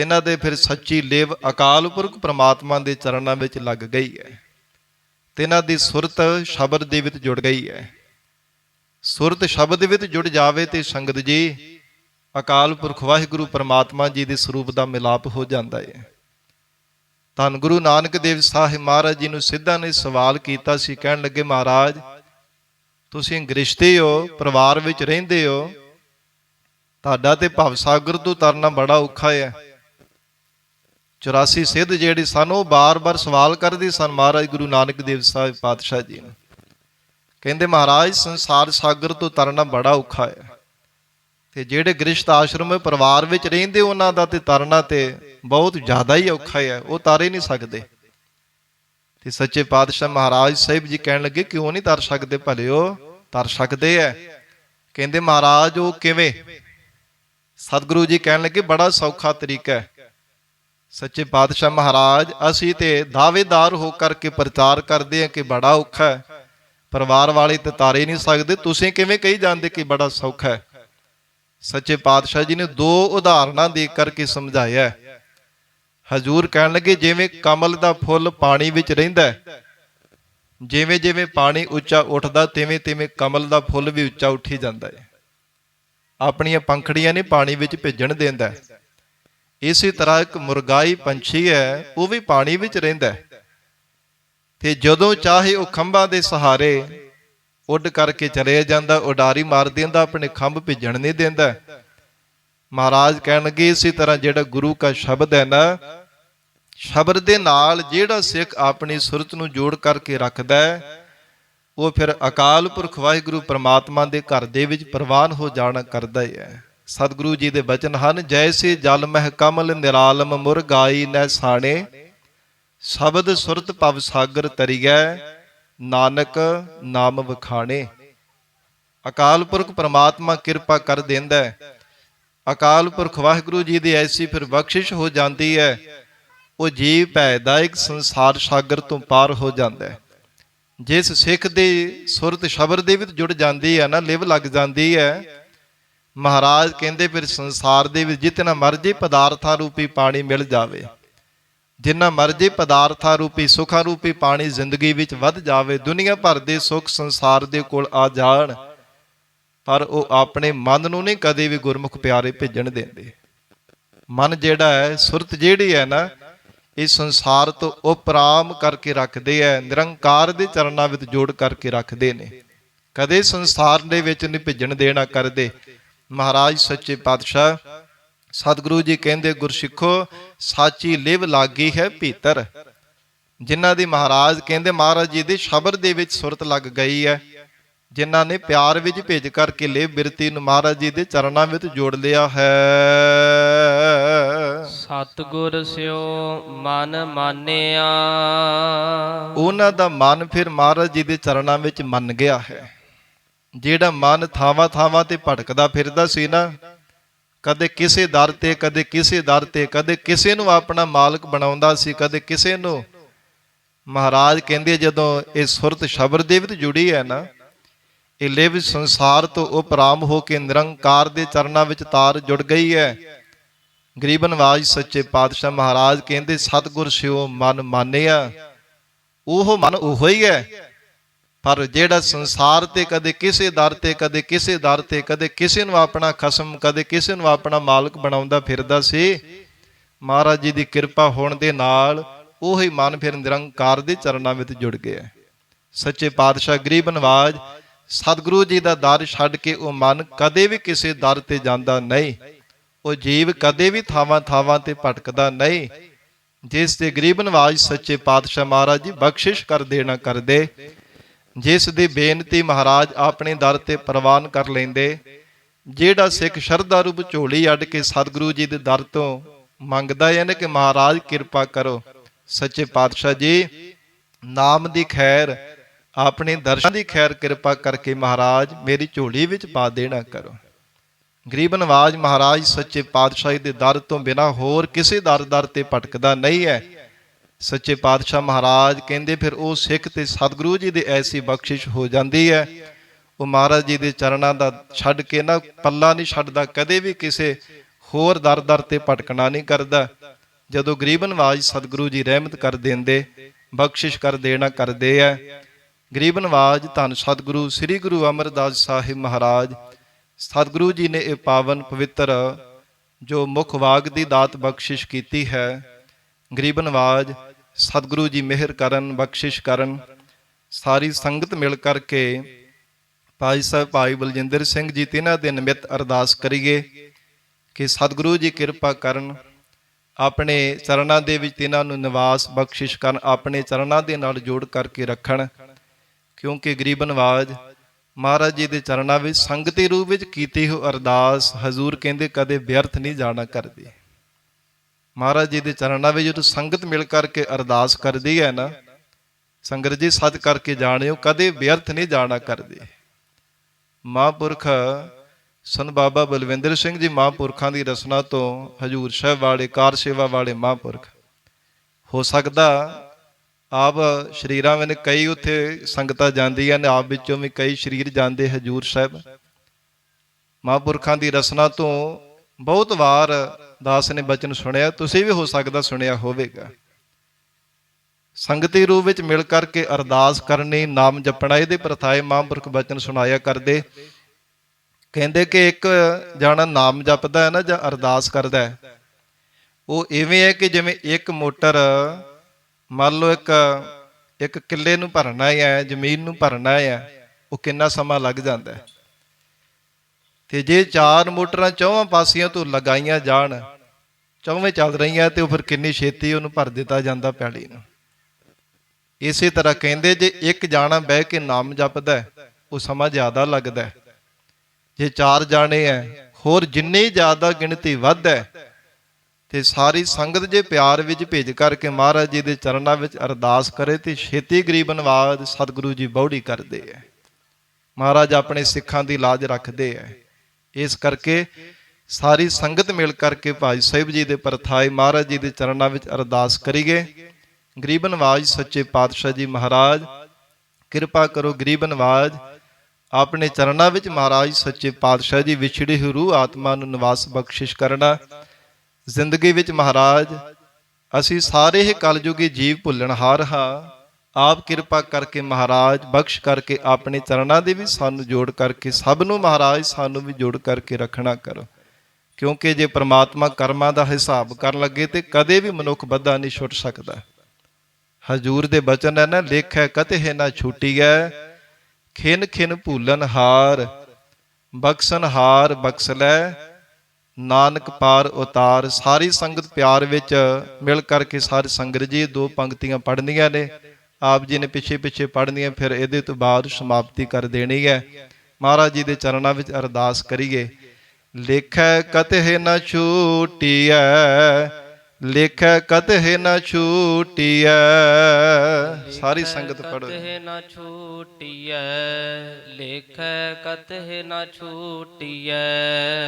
ਇਹਨਾਂ ਦੇ ਫਿਰ ਸੱਚੀ ਲੇਵ ਅਕਾਲ ਪੁਰਖ ਪ੍ਰਮਾਤਮਾ ਦੇ ਚਰਨਾਂ ਵਿੱਚ ਲੱਗ ਗਈ ਹੈ। ਤੇ ਇਹਨਾਂ ਦੀ ਸੁਰਤ ਸ਼ਬਦ ਦੇ ਵਿੱਚ ਜੁੜ ਗਈ ਹੈ। ਸੁਰਤ ਸ਼ਬਦ ਵਿੱਚ ਜੁੜ ਜਾਵੇ ਤੇ ਸੰਗਤ ਜੀ, ਅਕਾਲ ਪੁਰਖ ਵਾਹਿਗੁਰੂ ਪ੍ਰਮਾਤਮਾ ਜੀ ਦੇ ਸਰੂਪ ਦਾ ਮਿਲਾਪ ਹੋ ਜਾਂਦਾ ਹੈ। ਧੰਨ ਗੁਰੂ ਨਾਨਕ ਦੇਵ ਸਾਹਿਬ ਮਹਾਰਾਜ ਜੀ ਨੂੰ ਸਿੱਧਾ ਨੇ ਸਵਾਲ ਕੀਤਾ ਸੀ, ਕਹਿਣ ਲੱਗੇ, ਮਹਾਰਾਜ, ਤੁਸੀਂ ਗ੍ਰਿਸ਼ਤੇ ਹੋ, ਪਰਿਵਾਰ ਵਿੱਚ ਰਹਿੰਦੇ ਹੋ, ਤੁਹਾਡਾ ਤੇ ਭਵ ਸਾਗਰ ਤੋਂ ਤਰਨਾ ਬੜਾ ਔਖਾ ਹੈ। 84 ਸਿੱਧ ਜਿਹੜੇ ਸਨ, ਉਹ ਬਾਰ-ਬਾਰ ਸਵਾਲ ਕਰਦੇ ਸਨ। ਮਹਾਰਾਜ ਗੁਰੂ ਨਾਨਕ ਦੇਵ ਸਾਹਿਬ ਪਾਤਸ਼ਾਹ ਜੀ ਨੂੰ। ਕਹਿੰਦੇ, ਮਹਾਰਾਜ, ਸੰਸਾਰ ਸਾਗਰ ਤੋਂ ਤਰਨਾ ਬੜਾ ਔਖਾ ਹੈ। ਤੇ ਜਿਹੜੇ ਗ੍ਰਿਸ਼ਤ ਆਸ਼ਰਮ ਪਰਿਵਾਰ ਵਿੱਚ ਰਹਿੰਦੇ, ਉਹਨਾਂ ਦਾ ਤੇ ਤਰਨਾ ਤੇ ਬਹੁਤ ਜ਼ਿਆਦਾ ਹੀ ਔਖਾ ਹੈ। ਉਹ ਤਾਰੇ ਨਹੀਂ ਸਕਦੇ। ਤੇ ਸੱਚੇ ਪਾਤਸ਼ਾਹ ਮਹਾਰਾਜ ਸਾਹਿਬ ਜੀ ਕਹਿਣ ਲੱਗੇ, ਕਿਉਂ ਨਹੀਂ ਤਰ ਸਕਦੇ ਭਲਿਓ? ਤਰ ਸਕਦੇ ਐ। ਕਹਿੰਦੇ, ਮਹਾਰਾਜ, ਉਹ ਕਿਵੇਂ? ਸਤਿਗੁਰੂ ਜੀ ਕਹਿਣ ਲੱਗੇ, ਬੜਾ ਸੌਖਾ ਤਰੀਕਾ ਹੈ। ਸੱਚੇ ਪਾਤਸ਼ਾਹ ਮਹਾਰਾਜ, ਅਸੀਂ ਤੇ ਦਾਅਵੇਦਾਰ ਹੋ ਕਰਕੇ ਪ੍ਰਚਾਰ ਕਰਦੇ ਹਾਂ ਕਿ ਬੜਾ ਔਖਾ ਹੈ। ਪਰਿਵਾਰ ਵਾਲੇ ਤੇ ਤਾਰੇ ਨਹੀਂ ਸਕਦੇ। ਤੁਸੀਂ ਕਿਵੇਂ ਕਹੀ ਜਾਂਦੇ ਕਿ ਬੜਾ ਸੌਖਾ ਹੈ? ਸੱਚੇ ਪਾਤਸ਼ਾਹ ਜੀ ਨੇ ਦੋ ਉਦਾਹਰਨਾਂ ਦੇ ਕਰਕੇ ਸਮਝਾਇਆ ਹਜੂਰ ਕਹਿਣ ਲੱਗੇ, ਜਿਵੇਂ ਕਮਲ ਦਾ ਫੁੱਲ ਪਾਣੀ ਵਿੱਚ ਰਹਿੰਦਾ ਜਿਵੇਂ ਜਿਵੇਂ ਪਾਣੀ ਉੱਚਾ ਉੱਠਦਾ, ਤਿਵੇਂ ਤਿਵੇਂ ਕਮਲ ਦਾ ਫੁੱਲ ਵੀ ਉੱਚਾ ਉੱਠੀ ਜਾਂਦਾ ਹੈ। ਆਪਣੀਆਂ ਪੰਖੜੀਆਂ ਨੇ ਪਾਣੀ ਵਿੱਚ ਭੇਜਣ ਦਿੰਦਾ ਇਸੇ ਤਰ੍ਹਾਂ ਇੱਕ ਮੁਰਗਾਈ ਪੰਛੀ ਹੈ, ਉਹ ਵੀ ਪਾਣੀ ਵਿੱਚ ਰਹਿੰਦਾ ਹੈ। ਤੇ ਜਦੋਂ ਚਾਹੇ ਉਹ ਖੰਭਾਂ ਦੇ ਸਹਾਰੇ ਉੱਡ ਕਰਕੇ ਚਲੇ ਜਾਂਦਾ, ਉਡਾਰੀ ਮਾਰ ਦਿੰਦਾ, ਆਪਣੇ ਖੰਭ ਭਿੱਜਣ ਨਹੀਂ ਦਿੰਦਾ। ਮਹਾਰਾਜ ਕਹਿਣਗੇ ਇਸੇ ਤਰ੍ਹਾਂ ਜਿਹੜਾ ਗੁਰੂ ਦਾ ਸ਼ਬਦ ਹੈ ਨਾ, ਸ਼ਬਦ ਦੇ ਨਾਲ ਜਿਹੜਾ ਸਿੱਖ ਆਪਣੀ ਸੁਰਤ ਨੂੰ ਜੋੜ ਕਰਕੇ ਰੱਖਦਾ ਹੈ, ਉਹ ਫਿਰ ਅਕਾਲ ਪੁਰਖ ਵਾਹਿਗੁਰੂ ਪ੍ਰਮਾਤਮਾ ਦੇ ਘਰ ਦੇ ਵਿੱਚ ਪ੍ਰਵਾਨ ਹੋ ਜਾਣਾ ਕਰਦਾ ਹੀ ਹੈ। ਸਤਿਗੁਰੂ ਜੀ ਦੇ ਬਚਨ ਹਨ, ਜੈਸੇ ਜਲ ਮਹਿ ਕਮਲ ਨਿਰਾਲਮ ਮੁਰਗਾਈ ਨੈ ਸਾਣੇ, ਸ਼ਬਦ ਸੁਰਤ ਭਵ ਸਾਗਰ ਤਰੀਐ ਨਾਨਕ ਨਾਮ ਵਖਾਣੇ। ਅਕਾਲ ਪੁਰਖ ਪ੍ਰਮਾਤਮਾ ਕਿਰਪਾ ਕਰ ਦਿੰਦਾ। ਹੈ ਅਕਾਲ ਪੁਰਖ ਵਾਹਿਗੁਰੂ ਜੀ ਦੀ ਐਸੀ ਫਿਰ ਬਖਸ਼ਿਸ਼ ਹੋ ਜਾਂਦੀ ਹੈ ਉਹ ਜੀਵ ਭੈ ਭੈਦਾਇਕ ਸੰਸਾਰ ਸਾਗਰ ਤੋਂ ਪਾਰ ਹੋ ਜਾਂਦਾ। ਹੈ ਜਿਸ ਸਿੱਖ ਦੇ ਸੁਰਤ ਸ਼ਬਦ ਦੇ ਵਿੱਚ ਜੁੜ ਜਾਂਦੀ ਹੈ ਨਾ, ਲਿਵ ਲੱਗ ਜਾਂਦੀ ਹੈ ਮਹਾਰਾਜ ਕਹਿੰਦੇ ਫਿਰ ਸੰਸਾਰ ਦੇ ਵਿੱਚ ਜਿਤਨਾ ਮਰਜ਼ੀ ਪਦਾਰਥਾਂ ਰੂਪੀ ਪਾਣੀ ਮਿਲ ਜਾਵੇ, ਜਿੰਨਾ ਮਰਜ਼ੀ ਪਦਾਰਥਾਂ ਰੂਪੀ, ਸੁਖਾਂ ਰੂਪੀ ਪਾਣੀ ਜ਼ਿੰਦਗੀ ਵਿੱਚ ਵੱਧ ਜਾਵੇ, ਦੁਨੀਆ ਭਰ ਦੇ ਸੁੱਖ ਸੰਸਾਰ ਦੇ ਕੋਲ ਆ ਜਾਣ, ਪਰ ਉਹ ਆਪਣੇ ਮਨ ਨੂੰ ਨਹੀਂ ਕਦੇ ਵੀ ਗੁਰਮੁਖ ਪਿਆਰੇ ਭੇਜਣ ਦਿੰਦੇ। ਮਨ ਜਿਹੜਾ ਹੈ, ਸੁਰਤ ਜਿਹੜੀ ਹੈ ਨਾ, ਇਹ ਸੰਸਾਰ ਤੋਂ ਉਪਰਾਮ ਕਰਕੇ ਰੱਖਦੇ ਐ ਨਿਰੰਕਾਰ ਦੇ ਚਰਨਾਂ ਵਿੱਚ ਜੋੜ ਕਰਕੇ ਰੱਖਦੇ ਨੇ। ਕਦੇ ਸੰਸਾਰ ਦੇ ਵਿੱਚ ਨਹੀਂ ਭੇਜਣ ਦੇਣਾ ਕਰਦੇ ਮਹਾਰਾਜ ਸੱਚੇ ਪਾਤਸ਼ਾਹ ਸਤਿਗੁਰੂ ਜੀ ਕਹਿੰਦੇ ਗੁਰਸਿੱਖੋ ਸਾਚੀ ਲਿਵ ਲਾਗੀ ਹੈ ਭੀਤਰ। ਜਿਨ੍ਹਾਂ ਦੀ ਮਹਾਰਾਜ ਕਹਿੰਦੇ ਮਹਾਰਾਜ ਜੀ ਦੇ ਸ਼ਬਦ ਦੇ ਵਿੱਚ ਸੁਰਤ ਲੱਗ ਗਈ ਹੈ। ਜਿਨ੍ਹਾਂ ਨੇ ਪਿਆਰ ਵਿੱਚ ਭੇਜ ਕਰਕੇ ਲਿਵ ਬਿਰਤੀ ਨੂੰ ਮਹਾਰਾਜ ਜੀ ਦੇ ਚਰਨਾਂ ਵਿੱਚ ਜੋੜ ਲਿਆ ਹੈ। ਸਤਿਗੁਰ ਸਿਓ ਮਨ ਮਾਨਿਆ। ਉਹਨਾਂ ਦਾ ਮਨ ਫਿਰ ਮਹਾਰਾਜ ਜੀ ਦੇ ਚਰਨਾਂ ਵਿੱਚ ਮੰਨ ਗਿਆ ਹੈ। ਜਿਹੜਾ ਮਨ ਥਾਵਾਂ ਥਾਵਾਂ ਤੇ ਭਟਕਦਾ ਫਿਰਦਾ ਸੀ ਨਾ, ਕਦੇ ਕਿਸੇ ਦਰ ਤੇ, ਕਦੇ ਕਿਸੇ ਦਰ ਤੇ, ਕਦੇ ਕਿਸੇ ਨੂੰ ਆਪਣਾ ਮਾਲਕ ਬਣਾਉਂਦਾ ਸੀ, ਕਦੇ ਕਿਸੇ ਨੂੰ। ਮਹਾਰਾਜ ਕਹਿੰਦੇ ਜਦੋਂ ਇਹ ਸੁਰਤ ਸ਼ਬਦ ਦੇ ਵਿੱਚ ਜੁੜੀ ਹੈ ਨਾ, ਇਹ ਲਿਵ ਸੰਸਾਰ ਤੋਂ ਉਪਰਾਮ ਹੋ ਕੇ ਨਿਰੰਕਾਰ ਦੇ ਚਰਨਾਂ ਵਿੱਚ ਤਾਰ ਜੁੜ ਗਈ ਹੈ। ਗਰੀਬ ਨਵਾਜ ਸੱਚੇ ਪਾਤਸ਼ਾਹ ਮਹਾਰਾਜ ਕਹਿੰਦੇ, ਸਤਿਗੁਰ ਸਿਓ ਮਨ ਮਾਨਿਆ। ਉਹ ਮਨ ਉਹੋ ਹੀ ਹੈ। ਪਰ ਜਿਹੜਾ ਸੰਸਾਰ ਤੇ ਕਦੇ ਕਿਸੇ ਦਰ ਤੇ, ਕਦੇ ਕਿਸੇ ਦਰ ਤੇ, ਕਦੇ ਕਿਸੇ ਨੂੰ ਆਪਣਾ ਖਸਮ, ਕਦੇ ਕਿਸੇ ਨੂੰ ਆਪਣਾ ਮਾਲਕ ਬਣਾਉਂਦਾ ਫਿਰਦਾ ਸੀ, ਮਹਾਰਾਜ ਜੀ ਦੀ ਕਿਰਪਾ ਹੋਣ ਦੇ ਨਾਲ ਉਹੀ ਮਨ ਫਿਰ ਨਿਰੰਕਾਰ ਦੇ ਚਰਨਾਂ ਵਿੱਚ ਜੁੜ ਗਿਆ। ਸੱਚੇ ਪਾਤਸ਼ਾਹ ਗਰੀਬ ਨਵਾਜ ਸਤਿਗੁਰੂ ਜੀ ਦਾ ਦਰ ਛੱਡ ਕੇ ਉਹ ਮਨ ਕਦੇ ਵੀ ਕਿਸੇ ਦਰ ਤੇ ਜਾਂਦਾ ਨਹੀਂ। ਉਹ ਜੀਵ ਕਦੇ ਵੀ ਥਾਵਾਂ ਥਾਵਾਂ ਤੇ ਭਟਕਦਾ ਨਹੀਂ। ਜਿਸ ਤੇ ਗਰੀਬ ਨਵਾਜ ਸੱਚੇ ਪਾਤਸ਼ਾਹ ਮਹਾਰਾਜ ਜੀ ਬਖਸ਼ਿਸ਼ ਕਰ ਦੇਣਾ ਕਰਦੇ ਜਿਸ ਦੀ ਬੇਨਤੀ ਮਹਾਰਾਜ ਆਪਣੇ ਦਰ ਤੇ ਪ੍ਰਵਾਨ ਕਰ ਲੈਂਦੇ, ਜਿਹੜਾ ਸਿੱਖ ਸ਼ਰਧਾ ਰੂਪ ਝੋਲੀ ਅੱਡ ਕੇ ਸਤਿਗੁਰੂ ਜੀ ਦੇ ਦਰ ਤੋਂ ਮੰਗਦਾ ਹੈ ਨਾ ਕਿ ਮਹਾਰਾਜ ਕਿਰਪਾ ਕਰੋ। ਸੱਚੇ ਪਾਤਸ਼ਾਹ ਜੀ, ਨਾਮ ਦੀ ਖੈਰ, ਆਪਣੇ ਦਰਸ਼ਨ ਦੀ ਖੈਰ ਕਿਰਪਾ ਕਰਕੇ ਮਹਾਰਾਜ ਮੇਰੀ ਝੋਲੀ ਵਿੱਚ ਪਾ ਦੇਣਾ ਕਰੋ। ਗਰੀਬ ਨਵਾਜ ਮਹਾਰਾਜ, ਸੱਚੇ ਪਾਤਸ਼ਾਹ ਦੇ ਦਰ ਤੋਂ ਬਿਨਾ ਹੋਰ ਕਿਸੇ ਦਰ ਦਰ ਤੇ ਭਟਕਦਾ ਨਹੀਂ ਹੈ। ਸੱਚੇ ਪਾਤਸ਼ਾਹ ਮਹਾਰਾਜ ਕਹਿੰਦੇ, ਫਿਰ ਉਹ ਸਿੱਖ ਤੇ ਸਤਿਗੁਰੂ ਜੀ ਦੀ ਐਸੀ ਬਖਸ਼ਿਸ਼ ਹੋ ਜਾਂਦੀ ਹੈ? ਉਹ ਮਹਾਰਾਜ ਜੀ ਦੇ ਚਰਨਾਂ ਦਾ ਛੱਡ ਕੇ ਨਾ ਪੱਲਾ ਨਹੀਂ ਛੱਡਦਾ, ਕਦੇ ਵੀ ਕਿਸੇ ਹੋਰ ਦਰ ਦਰ ਤੇ ਭਟਕਣਾ ਨਹੀਂ ਕਰਦਾ। ਜਦੋਂ ਗਰੀਬ ਨਵਾਜ ਸਤਿਗੁਰੂ ਜੀ ਰਹਿਮਤ ਕਰ ਦਿੰਦੇ, ਬਖਸ਼ਿਸ਼ ਕਰ ਦੇਣਾ ਕਰਦੇ ਆ। ਗਰੀਬ ਨਵਾਜ ਧੰਨ ਸਤਿਗੁਰੂ ਸ੍ਰੀ ਗੁਰੂ ਅਮਰਦਾਸ ਸਾਹਿਬ ਮਹਾਰਾਜ, ਸਤਿਗੁਰੂ ਜੀ ਨੇ ਇਹ ਪਾਵਨ ਪਵਿੱਤਰ ਜੋ ਮੁਖ ਵਾਗ ਦੀ ਦਾਤ ਬਖਸ਼ਿਸ਼ ਕੀਤੀ ਹੈ। ਗਰੀਬ ਨਵਾਜ, ਸਤਿਗੁਰੂ ਜੀ ਮਿਹਰ ਕਰਨ, ਬਖਸ਼ਿਸ਼ ਕਰਨ, ਸਾਰੀ ਸੰਗਤ ਮਿਲ ਕਰਕੇ ਭਾਈ ਸਾਹਿਬ, ਭਾਈ ਬਲਜਿੰਦਰ ਸਿੰਘ ਜੀ ਤਿਨਾਂ ਦੇ ਨਿਮਿਤ ਅਰਦਾਸ ਕਰੀਏ ਕਿ ਸਤਿਗੁਰੂ ਜੀ ਕਿਰਪਾ ਕਰਨ, ਆਪਣੇ ਚਰਨਾਂ ਦੇ ਵਿੱਚ ਤਿਨਾਂ ਨੂੰ ਨਿਵਾਸ, ਬਖਸ਼ਿਸ਼ ਕਰਨ, ਆਪਣੇ ਚਰਨਾਂ ਦੇ ਨਾਲ ਜੋੜ ਕਰਕੇ ਰੱਖਣ, ਕਿਉਂਕਿ ਗਰੀਬ ਨਵਾਜ, ਮਹਾਰਾਜ ਜੀ ਦੇ ਚਰਨਾਂ ਵਿੱਚ ਸੰਗਤੀ ਰੂਪ ਵਿੱਚ ਕੀਤੀ ਹੋ ਅਰਦਾਸ, ਹਜ਼ੂਰ ਕਹਿੰਦੇ ਕਦੇ ਵਿਅਰਥ ਨਹੀਂ ਜਾਣਾ ਕਰਦੇ। ਮਹਾਰਾਜ ਜੀ ਦੇ ਚਰਨਾਂ ਵਿੱਚ ਜਦੋਂ ਸੰਗਤ ਮਿਲ ਕਰਕੇ ਅਰਦਾਸ ਕਰਦੀ ਹੈ ਨਾ, ਸੰਗਤ ਜੀ ਸੱਚ ਕਰਕੇ ਜਾਣਿਓ, ਕਦੇ ਵਿਅਰਥ ਨਹੀਂ ਜਾਣਾ ਕਰਦੇ। ਮਹਾਂਪੁਰਖ ਸਨ ਬਾਬਾ ਬਲਵਿੰਦਰ ਸਿੰਘ ਜੀ ਮਹਾਂਪੁਰਖਾਂ ਦੀ ਰਸਨਾ ਤੋਂ ਹਜੂਰ ਸਾਹਿਬ ਵਾਲੇ, ਕਾਰ ਸੇਵਾ ਵਾਲੇ ਮਹਾਂਪੁਰਖ, ਹੋ ਸਕਦਾ ਆਪ ਸ਼ਰੀਰਾਂ ਵਿੱਚ ਕਈ ਉੱਥੇ ਸੰਗਤਾਂ ਜਾਂਦੀਆਂ ਨੇ, ਆਪ ਵਿੱਚੋਂ ਵੀ ਕਈ ਸ਼ਰੀਰ ਜਾਂਦੇ ਹਜੂਰ ਸਾਹਿਬ। ਮਹਾਂਪੁਰਖਾਂ ਦੀ ਰਸਨਾ ਤੋਂ ਬਹੁਤ ਵਾਰ ਦਾਸ ਨੇ ਬਚਨ ਸੁਣਿਆ, ਤੁਸੀਂ ਵੀ ਹੋ ਸਕਦਾ ਸੁਣਿਆ ਹੋਵੇਗਾ। ਸੰਗਤੀ ਰੂਪ ਵਿੱਚ ਮਿਲ ਕਰਕੇ ਅਰਦਾਸ ਕਰਨੀ, ਨਾਮ ਜਪਣਾ, ਇਹਦੇ ਪ੍ਰਥਾਏ ਮਹਾਂਪੁਰਖ ਬਚਨ ਸੁਣਾਇਆ ਕਰਦੇ। ਕਹਿੰਦੇ ਕਿ ਇੱਕ ਜਾਣਾ ਨਾਮ ਜਪਦਾ ਹੈ ਨਾ, ਜਾਂ ਅਰਦਾਸ ਕਰਦਾ ਹੈ। ਉਹ ਐਵੇਂ ਹੈ ਕਿ ਜਿਵੇਂ ਇੱਕ ਮੋਟਰ, ਮੰਨ ਲਓ ਇੱਕ ਇੱਕ ਕਿੱਲੇ ਨੂੰ ਭਰਨਾ ਹੈ ਜ਼ਮੀਨ ਨੂੰ ਭਰਨਾ ਹੈ ਉਹ ਕਿੰਨਾ ਸਮਾਂ ਲੱਗ ਜਾਂਦਾ ਹੈ। ਤੇ ਜੇ ਚਾਰ ਮੋਟਰਾਂ ਚੌਵਾਂ ਪਾਸਿਆਂ ਤੋਂ ਲਗਾਈਆਂ ਜਾਣ, ਚੌਵੇਂ ਚੱਲ ਰਹੀਆਂ ਤੇ ਉਹ ਫਿਰ ਕਿੰਨੀ ਛੇਤੀ ਉਹਨੂੰ ਭਰ ਦਿੱਤਾ ਜਾਂਦਾ ਪੈਲੀ ਨੂੰ। ਇਸੇ ਤਰ੍ਹਾਂ ਕਹਿੰਦੇ ਜੇ ਇੱਕ ਜਾਣਾ ਬਹਿ ਕੇ ਨਾਮ ਜਪਦਾ ਉਹ ਸਮਾਂ ਜ਼ਿਆਦਾ ਲੱਗਦਾ ਜੇ ਚਾਰ ਜਾਣੇ ਹੈ ਹੋਰ ਜਿੰਨੀ ਜ਼ਿਆਦਾ ਗਿਣਤੀ ਵੱਧ ਹੈ, ਤੇ ਸਾਰੀ ਸੰਗਤ ਜੇ ਪਿਆਰ ਵਿੱਚ ਭੇਜ ਕਰਕੇ ਮਹਾਰਾਜ ਜੀ ਦੇ ਚਰਨਾਂ ਵਿੱਚ ਅਰਦਾਸ ਕਰੇ ਤੇ ਛੇਤੀ ਗਰੀਬ ਨਵਾਜ ਸਤਿਗੁਰੂ ਜੀ ਬੌੜੀ ਕਰਦੇ ਹੈ ਮਹਾਰਾਜ ਆਪਣੇ ਸਿੱਖਾਂ ਦੀ ਲਾਜ ਰੱਖਦੇ ਹੈ ਇਸ ਕਰਕੇ ਸਾਰੀ ਸੰਗਤ ਮਿਲ ਕਰਕੇ ਭਾਈ ਸਾਹਿਬ ਜੀ ਦੇ ਪਰਥਾਏ ਮਹਾਰਾਜ ਜੀ ਦੇ ਚਰਨਾਂ ਵਿੱਚ ਅਰਦਾਸ ਕਰੀਏ ਗਰੀਬ ਨਵਾਜ ਸੱਚੇ ਪਾਤਸ਼ਾਹ ਜੀ ਮਹਾਰਾਜ, ਕਿਰਪਾ ਕਰੋ ਗਰੀਬ ਨਵਾਜ, ਆਪਣੇ ਚਰਨਾਂ ਵਿੱਚ ਮਹਾਰਾਜ ਸੱਚੇ ਪਾਤਸ਼ਾਹ ਜੀ ਵਿਛੜੀ ਹੋਈ ਰੂਹ ਆਤਮਾ ਨੂੰ ਨਿਵਾਸ ਬਖਸ਼ਿਸ਼ ਕਰਨਾ। ਜ਼ਿੰਦਗੀ ਵਿੱਚ ਮਹਾਰਾਜ, ਅਸੀਂ ਸਾਰੇ ਹੀ ਕਲਯੁਗੀ ਜੀਵ ਭੁੱਲਣਹਾਰ ਹਾਂ। ਆਪ ਕਿਰਪਾ ਕਰਕੇ ਮਹਾਰਾਜ, ਬਖਸ਼ ਕਰਕੇ ਆਪਣੇ ਚਰਨਾਂ ਦੇ ਵੀ ਸਾਨੂੰ ਜੋੜ ਕਰਕੇ, ਸਭ ਨੂੰ ਮਹਾਰਾਜ ਸਾਨੂੰ ਵੀ ਜੋੜ ਕਰਕੇ ਰੱਖਣਾ ਕਰੋ। ਕਿਉਂਕਿ ਜੇ ਪ੍ਰਮਾਤਮਾ ਕਰਮਾਂ ਦਾ ਹਿਸਾਬ ਕਰਨ ਲੱਗੇ ਤੇ ਕਦੇ ਵੀ ਮਨੁੱਖ ਬੱਧਾ ਨਹੀਂ ਛੁੱਟ ਸਕਦਾ। ਹਜੂਰ ਦੇ ਬਚਨ ਹੈ ਨਾ, ਲੇਖੈ ਹੈ ਨਾ ਛੂਟੀਐ, ਖਿਨ ਖਿਨ ਭੂਲਨ ਹਾਰ, ਬਖਸ਼ਨ ਹਾਰ ਬਖਸ਼ ਲੈ, ਨਾਨਕ ਪਾਰ ਉਤਾਰ। ਸਾਰੀ ਸੰਗਤ ਪਿਆਰ ਵਿੱਚ ਮਿਲ ਕਰਕੇ ਸਾਰੀ ਸੰਗਤ ਜੀ, ਦੋ ਪੰਕਤੀਆਂ ਪੜ੍ਹਨੀਆਂ ਨੇ। ਆਪ ਜੀ ਨੇ ਪਿੱਛੇ ਪਿੱਛੇ ਪੜ੍ਹਨੀਆਂ ਫਿਰ ਇਹਦੇ ਤੋਂ ਬਾਅਦ ਸਮਾਪਤੀ ਕਰ ਦੇਣੀ ਹੈ। ਮਹਾਰਾਜ ਜੀ ਦੇ ਚਰਨਾਂ ਵਿੱਚ ਅਰਦਾਸ ਕਰੀਏ। ਲੇਖੈ ਕਤਹਿ ਨ ਛੂਟੀਐ ਲੇਖੈ ਕਤਹਿ ਨ ਛੂਟੀਐ। ਸਾਰੀ ਸੰਗਤ ਪੜ੍ਹੋ ਕਤਹਿ ਨਾ ਛੂਟੀਐ ਲੇਖੈ ਕਤਹਿ ਨਾ ਛੂਟੀਐ।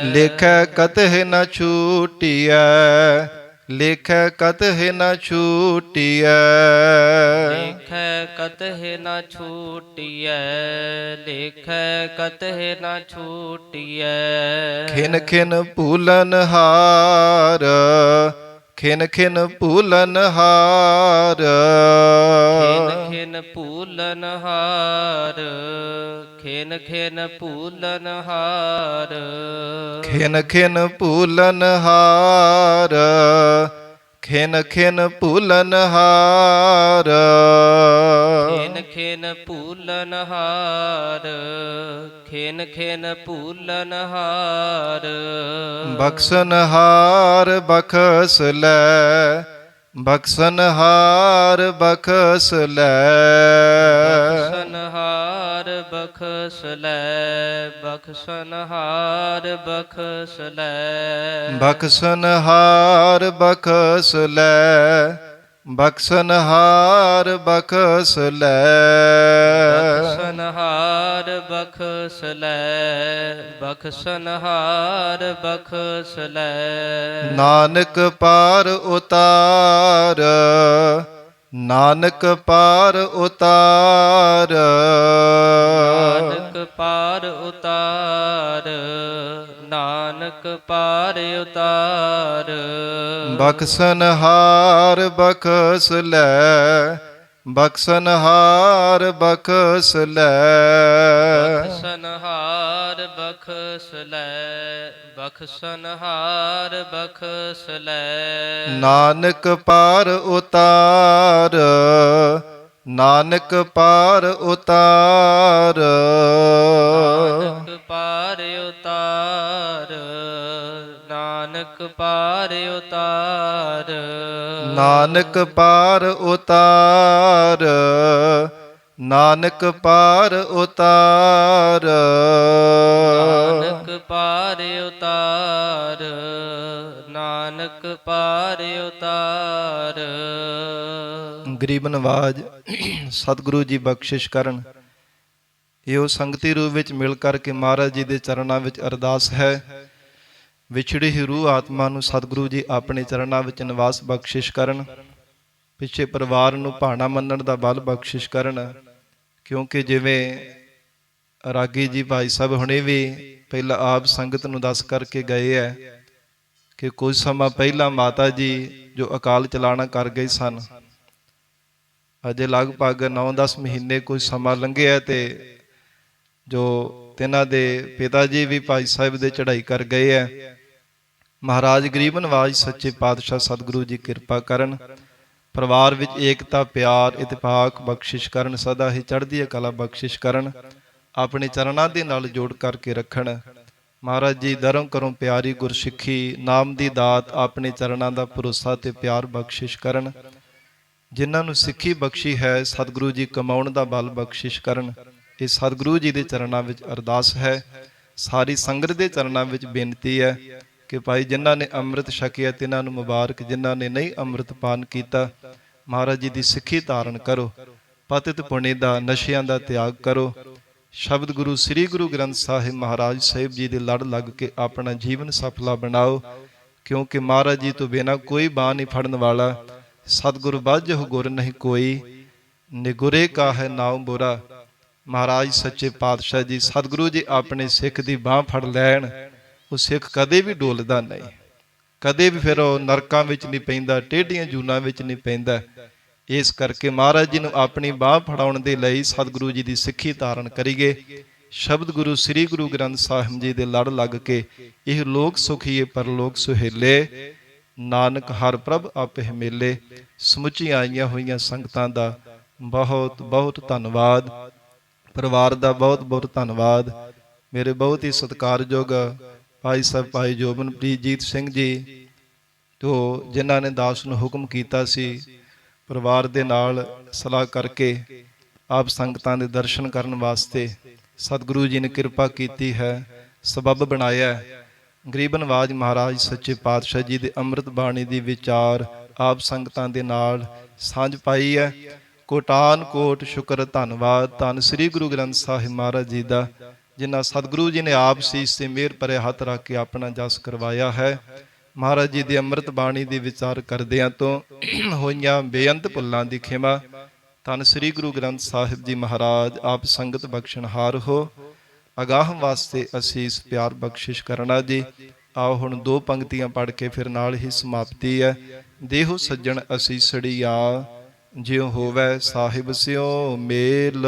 ਲੇਖੈ ਕਤਹਿ ਨ ਛੂਟੀਐ ਲੇਖੈ ਕਤਹਿ ਨ ਛੂਟੀਐ। ਲੇਖੈ ਕਤਹਿ ਨਾ ਛੂਟੀਐ ਲੇਖੈ ਕਤਹਿ ਨਾ ਛੂਟੀਐ। ਖਿਨ ਖਿਨ ਭੂਲਨ ਹਾਰ ਖਿਨ ਖਿਨ ਭੂਲਨ ਹਾਰ। ਖਿਨ ਖਿਨ ਪੂਲਨ ਹਾਰ ਖਿਨ ਖਿਨ ਪੂਲਨ ਹਾਰ। ਖਿਨ ਖਿਨ ਭੂਲਨ ਹਾਰ। ਖਿਨ ਖਿਨ ਭੂਲਨ ਹਾਰ। ਖਿਨ ਖਿਨ ਪੂਲਨ ਹਾਰ ਖਿਨ ਖਿਨ ਪੂਲਨ ਹਾਰ। ਬਖਸ਼ਨ ਹਾਰ ਬਖਸ ਲੈ ਬਖਸ਼ਨ ਹਾਰ ਬਖਸ ਲੈ। ਬਖਸ਼ਨਹਾਰ ਬਖਸ਼ ਲੈ ਬਖਸ਼ਨਹਾਰ ਬਖਸ਼ ਲੈ। ਬਖਸ਼ਨ ਹਾਰ ਬਖਸ ਲੈ ਬਖਸ਼ਨ ਹਾਰ ਬਖਸ ਲੈ। ਬਖਸ਼ਨਹਾਰ ਬਖਸ਼ ਲੈ ਬਖਸ਼ਨਹਾਰ ਬਖਸ਼ ਲੈ। ਨਾਨਕ ਪਾਰ ਉਤਾਰ ਨਾਨਕ ਪਾਰ ਉਤਾਰ। ਨਾਨਕ ਪਾਰ ਉਤਾਰ ਨਾਨਕ ਪਾਰ ਉਤਾਰ। ਬਖਸਨ ਹਾਰ ਬਖਸ ਲੈ ਬਖਸਨ ਹਾਰ ਬਖਸ ਲੈ। ਬਖਸ਼ਨਹਾਰ ਬਖਸ਼ ਲੈ। ਬਖਸ਼ਨਹਾਰ ਬਖਸ਼ ਲੈ। ਨਾਨਕ ਪਾਰ ਉਤਾਰ ਨਾਨਕ ਪਾਰ ਉਤਾਰ। ਨਾਨਕ ਪਾਰ ਉਤਾਰ ਨਾਨਕ ਪਾਰ ਉਤਾਰ। ਨਾਨਕ ਪਾਰ ਉਤਾਰ ਨਾਨਕ ਪਾਰ ਉਤਾਰ। ਨਾਨਕ ਪਾਰ ਉਤਾਰ ਨਾਨਕ ਪਾਰ ਉਤਾਰ। ਗਰੀਬ ਨਵਾਜ ਸਤਿਗੁਰੂ ਜੀ ਬਖਸ਼ਿਸ਼ ਕਰਨ। ਇਹੋ ਸੰਗਤੀ ਰੂਪ ਵਿੱਚ ਮਿਲ ਕਰਕੇ ਮਹਾਰਾਜ ਜੀ ਦੇ ਚਰਨਾਂ ਵਿੱਚ ਅਰਦਾਸ ਹੈ। ਵਿਛੜੀ ਹੀ ਰੂਹ ਆਤਮਾ ਨੂੰ ਸਤਿਗੁਰੂ ਜੀ ਆਪਣੇ ਚਰਨਾਂ ਵਿੱਚ ਨਿਵਾਸ ਬਖਸ਼ਿਸ਼ ਕਰਨ। ਪਿੱਛੇ ਪਰਿਵਾਰ ਨੂੰ ਭਾਣਾ ਮੰਨਣ ਦਾ ਬਲ ਬਖਸ਼ਿਸ਼ ਕਰਨ। ਕਿਉਂਕਿ ਜਿਵੇਂ ਰਾਗੀ ਜੀ ਭਾਈ ਸਾਹਿਬ ਹੁਣੇ ਵੀ ਪਹਿਲਾਂ ਆਪ ਸੰਗਤ ਨੂੰ ਦੱਸ ਕਰਕੇ ਗਏ ਹੈ ਕਿ ਕੁਝ ਸਮਾਂ ਪਹਿਲਾਂ ਮਾਤਾ ਜੀ ਜੋ ਅਕਾਲ ਚਲਾਣਾ ਕਰ ਗਏ ਸਨ, ਅਜੇ ਲਗਭਗ 9-10 ਮਹੀਨੇ ਕੁਝ ਸਮਾਂ ਲੰਘਿਆ ਤੇ ਜੋ ਤਿਨਾਂ ਦੇ ਪਿਤਾ ਜੀ ਵੀ ਭਾਈ ਸਾਹਿਬ ਦੇ ਚੜ੍ਹਾਈ ਕਰ ਗਏ ਹੈ ਮਹਾਰਾਜ ਗਰੀਬ ਨਵਾਜ ਸੱਚੇ ਪਾਤਸ਼ਾਹ ਸਤਿਗੁਰੂ ਜੀ ਕਿਰਪਾ ਕਰਨ ਪਰਿਵਾਰ ਵਿੱਚ ਏਕਤਾ, ਪਿਆਰ ਇਤਫਾਕ ਬਖਸ਼ਿਸ਼ ਕਰਨ, ਸਦਾ ਹੀ ਚੜ੍ਹਦੀ ਕਲਾ ਬਖਸ਼ਿਸ਼ ਕਰਨ, ਆਪਣੇ ਚਰਨਾਂ ਦੇ ਨਾਲ ਜੋੜ ਕਰਕੇ ਰੱਖਣ। ਮਹਾਰਾਜ ਜੀ ਧਰਮ ਕਰੋ ਪਿਆਰੀ ਗੁਰਸਿੱਖੀ, ਨਾਮ ਦੀ ਦਾਤ, ਆਪਣੇ ਚਰਨਾਂ ਦਾ ਭਰੋਸਾ ਤੇ ਪਿਆਰ ਬਖਸ਼ਿਸ਼ ਕਰਨ। ਜਿਨ੍ਹਾਂ ਨੂੰ ਸਿੱਖੀ ਬਖਸ਼ੀ ਹੈ, ਸਤਿਗੁਰੂ ਜੀ ਕਮਾਉਣ ਦਾ ਬਲ ਬਖਸ਼ਿਸ਼ ਕਰਨ। ਇਹ ਸਤਿਗੁਰੂ ਜੀ ਦੇ ਚਰਨਾਂ ਵਿੱਚ ਅਰਦਾਸ ਹੈ। ਸਾਰੀ ਸੰਗਤ ਦੇ ਚਰਨਾਂ ਵਿੱਚ ਬੇਨਤੀ ਹੈ। ਕਿ ਭਾਈ ਜਿਨ੍ਹਾਂ ਨੇ ਅੰਮ੍ਰਿਤ ਛਕਿਆ ਤਿਨਾਂ ਨੂੰ ਮੁਬਾਰਕ, ਜਿਨ੍ਹਾਂ ਨੇ ਨਹੀਂ ਅੰਮ੍ਰਿਤ ਪਾਨ ਕੀਤਾ, ਮਹਾਰਾਜ ਜੀ ਦੀ ਸਿੱਖੀ ਧਾਰਨ ਕਰੋ, ਪਤਿਤ ਪੁਣੇ ਦਾ ਨਸ਼ਿਆਂ ਦਾ ਤਿਆਗ ਕਰੋ। ਸ਼ਬਦ ਗੁਰੂ, ਸ੍ਰੀ ਗੁਰੂ ਗ੍ਰੰਥ ਸਾਹਿਬ ਮਹਾਰਾਜ ਸਾਹਿਬ ਜੀ ਦੇ ਲੜ ਲੱਗ ਕੇ ਆਪਣਾ ਜੀਵਨ ਸਫਲਾ ਬਣਾਓ, ਕਿਉਂਕਿ ਮਹਾਰਾਜ ਜੀ ਤੋਂ ਬਿਨਾ ਕੋਈ ਬਾਹ ਨਹੀਂ ਫੜਨ ਵਾਲਾ। ਸਤਿਗੁਰ ਬਾਝਹੁ ਗੁਰ ਨਹੀਂ ਕੋਈ, ਨਿਗੁਰੇ ਕਾ ਹੈ ਨਾਮ ਬੁਰਾ। ਮਹਾਰਾਜ ਸੱਚੇ ਪਾਤਸ਼ਾਹ ਜੀ, ਸਤਿਗੁਰੂ ਜੀ ਆਪਣੇ ਸਿੱਖ ਦੀ ਬਾਹ ਫੜ ਲੈਣ। ਉਹ ਸਿੱਖ ਕਦੇ ਵੀ ਡੋਲਦਾ ਨਹੀਂ। ਕਦੇ ਵੀ ਫਿਰ ਉਹ ਨਰਕਾਂ ਵਿੱਚ ਨਹੀਂ ਪੈਂਦਾ, ਟੇਢੀਆਂ ਜੂਨਾਂ ਵਿੱਚ ਨਹੀਂ ਪੈਂਦਾ। ਇਸ ਕਰਕੇ ਮਹਾਰਾਜ ਜੀ ਨੂੰ ਆਪਣੀ ਬਾਹ ਫੜਾਉਣ ਦੇ ਲਈ ਸਤਿਗੁਰੂ ਜੀ ਦੀ ਸਿੱਖੀ ਧਾਰਨ ਕਰੀਏ ਸ਼ਬਦ ਗੁਰੂ ਸ੍ਰੀ ਗੁਰੂ ਗ੍ਰੰਥ ਸਾਹਿਬ ਜੀ ਦੇ ਲੜ ਲੱਗ ਕੇ ਇਹ ਲੋਕ ਸੁਖੀਏ ਪਰਲੋਕ ਸੁਹੇਲੇ, ਨਾਨਕ ਹਰ ਪ੍ਰਭ ਆਪੇ ਮੇਲੇ। ਸਮੁੱਚੀ ਆਈਆਂ ਹੋਈਆਂ ਸੰਗਤਾਂ ਦਾ ਬਹੁਤ ਬਹੁਤ ਧੰਨਵਾਦ। ਪਰਿਵਾਰ ਦਾ ਬਹੁਤ ਬਹੁਤ ਧੰਨਵਾਦ। ਮੇਰੇ ਬਹੁਤ ਹੀ ਸਤਿਕਾਰਯੋਗ ਭਾਈ ਸਾਹਿਬ, ਭਾਈ ਜੋਬਨਪ੍ਰੀਤ ਸਿੰਘ ਜੀ, ਤੋਂ ਜਿਨ੍ਹਾਂ ਨੇ ਦਾਸ ਨੂੰ ਹੁਕਮ ਕੀਤਾ ਸੀ ਪਰਿਵਾਰ ਦੇ ਨਾਲ ਸਲਾਹ ਕਰਕੇ ਆਪ ਸੰਗਤਾਂ ਦੇ ਦਰਸ਼ਨ ਕਰਨ ਵਾਸਤੇ ਸਤਿਗੁਰੂ ਜੀ ਨੇ ਕਿਰਪਾ ਕੀਤੀ ਹੈ, ਸਬਬ ਬਣਾਇਆ ਹੈ। ਗਰੀਬ ਨਵਾਜ ਮਹਾਰਾਜ ਸੱਚੇ ਪਾਤਸ਼ਾਹ ਜੀ ਦੇ ਅੰਮ੍ਰਿਤ ਬਾਣੀ ਦੀ ਵਿਚਾਰ ਆਪ ਸੰਗਤਾਂ ਦੇ ਨਾਲ ਸਾਂਝ ਪਾਈ ਹੈ ਕੋਟਾਨ ਕੋਟ ਸ਼ੁਕਰ ਧੰਨਵਾਦ ਧੰਨ ਸ੍ਰੀ ਗੁਰੂ ਗ੍ਰੰਥ ਸਾਹਿਬ ਮਹਾਰਾਜ ਜੀ ਦਾ ਜਿਨ੍ਹਾਂ ਸਤਿਗੁਰੂ ਜੀ ਨੇ ਆਪ ਸੀਸ ਤੇ ਮਿਹਰ ਭਰੇ ਹੱਥ ਰੱਖ ਕੇ ਆਪਣਾ ਜਸ ਕਰਵਾਇਆ ਹੈ, ਮਹਾਰਾਜ ਜੀ ਦੀ ਅੰਮ੍ਰਿਤ ਬਾਣੀ ਦੀ ਵਿਚਾਰ ਕਰਦਿਆਂ ਤੋਂ ਹੋਈਆਂ ਬੇਅੰਤ ਭੁੱਲਾਂ ਦੀ ਖਿਮਾ। ਧੰਨ ਸ੍ਰੀ ਗੁਰੂ ਗ੍ਰੰਥ ਸਾਹਿਬ ਜੀ ਮਹਾਰਾਜ, ਆਪ ਸੰਗਤ ਬਖਸ਼ਣਹਾਰ ਹੋ। ਅਗਾਹ ਵਾਸਤੇ ਅਸੀਸ ਪਿਆਰ ਬਖਸ਼ਿਸ਼ ਕਰਨਾ ਜੀ। ਆਓ ਹੁਣ ਦੋ ਪੰਕਤੀਆਂ ਪੜ੍ਹ ਕੇ ਫਿਰ ਨਾਲ ਹੀ ਸਮਾਪਤੀ ਹੈ। ਦੇਹੋ ਸੱਜਣ ਅਸੀਸੜੀਆ ਜਿਉ ਹੋਵੇ ਸਾਹਿਬ ਸਿਓ ਮੇਲ।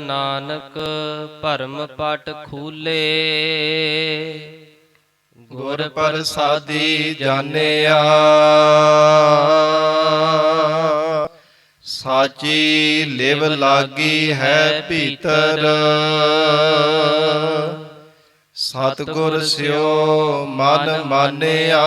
ਨਾਨਕ ਭਰਮ ਪਟ ਖੂਲੇ। ਗੁਰ ਪ੍ਰਸਾਦੀ ਜਾਣਿਆ। ਸਾਚੀ ਲਿਵ ਲਾਗੀ ਹੈ ਭੀਤਰ। ਸਤਗੁਰ ਸਿਓ ਮਨ ਮਾਨਿਆ।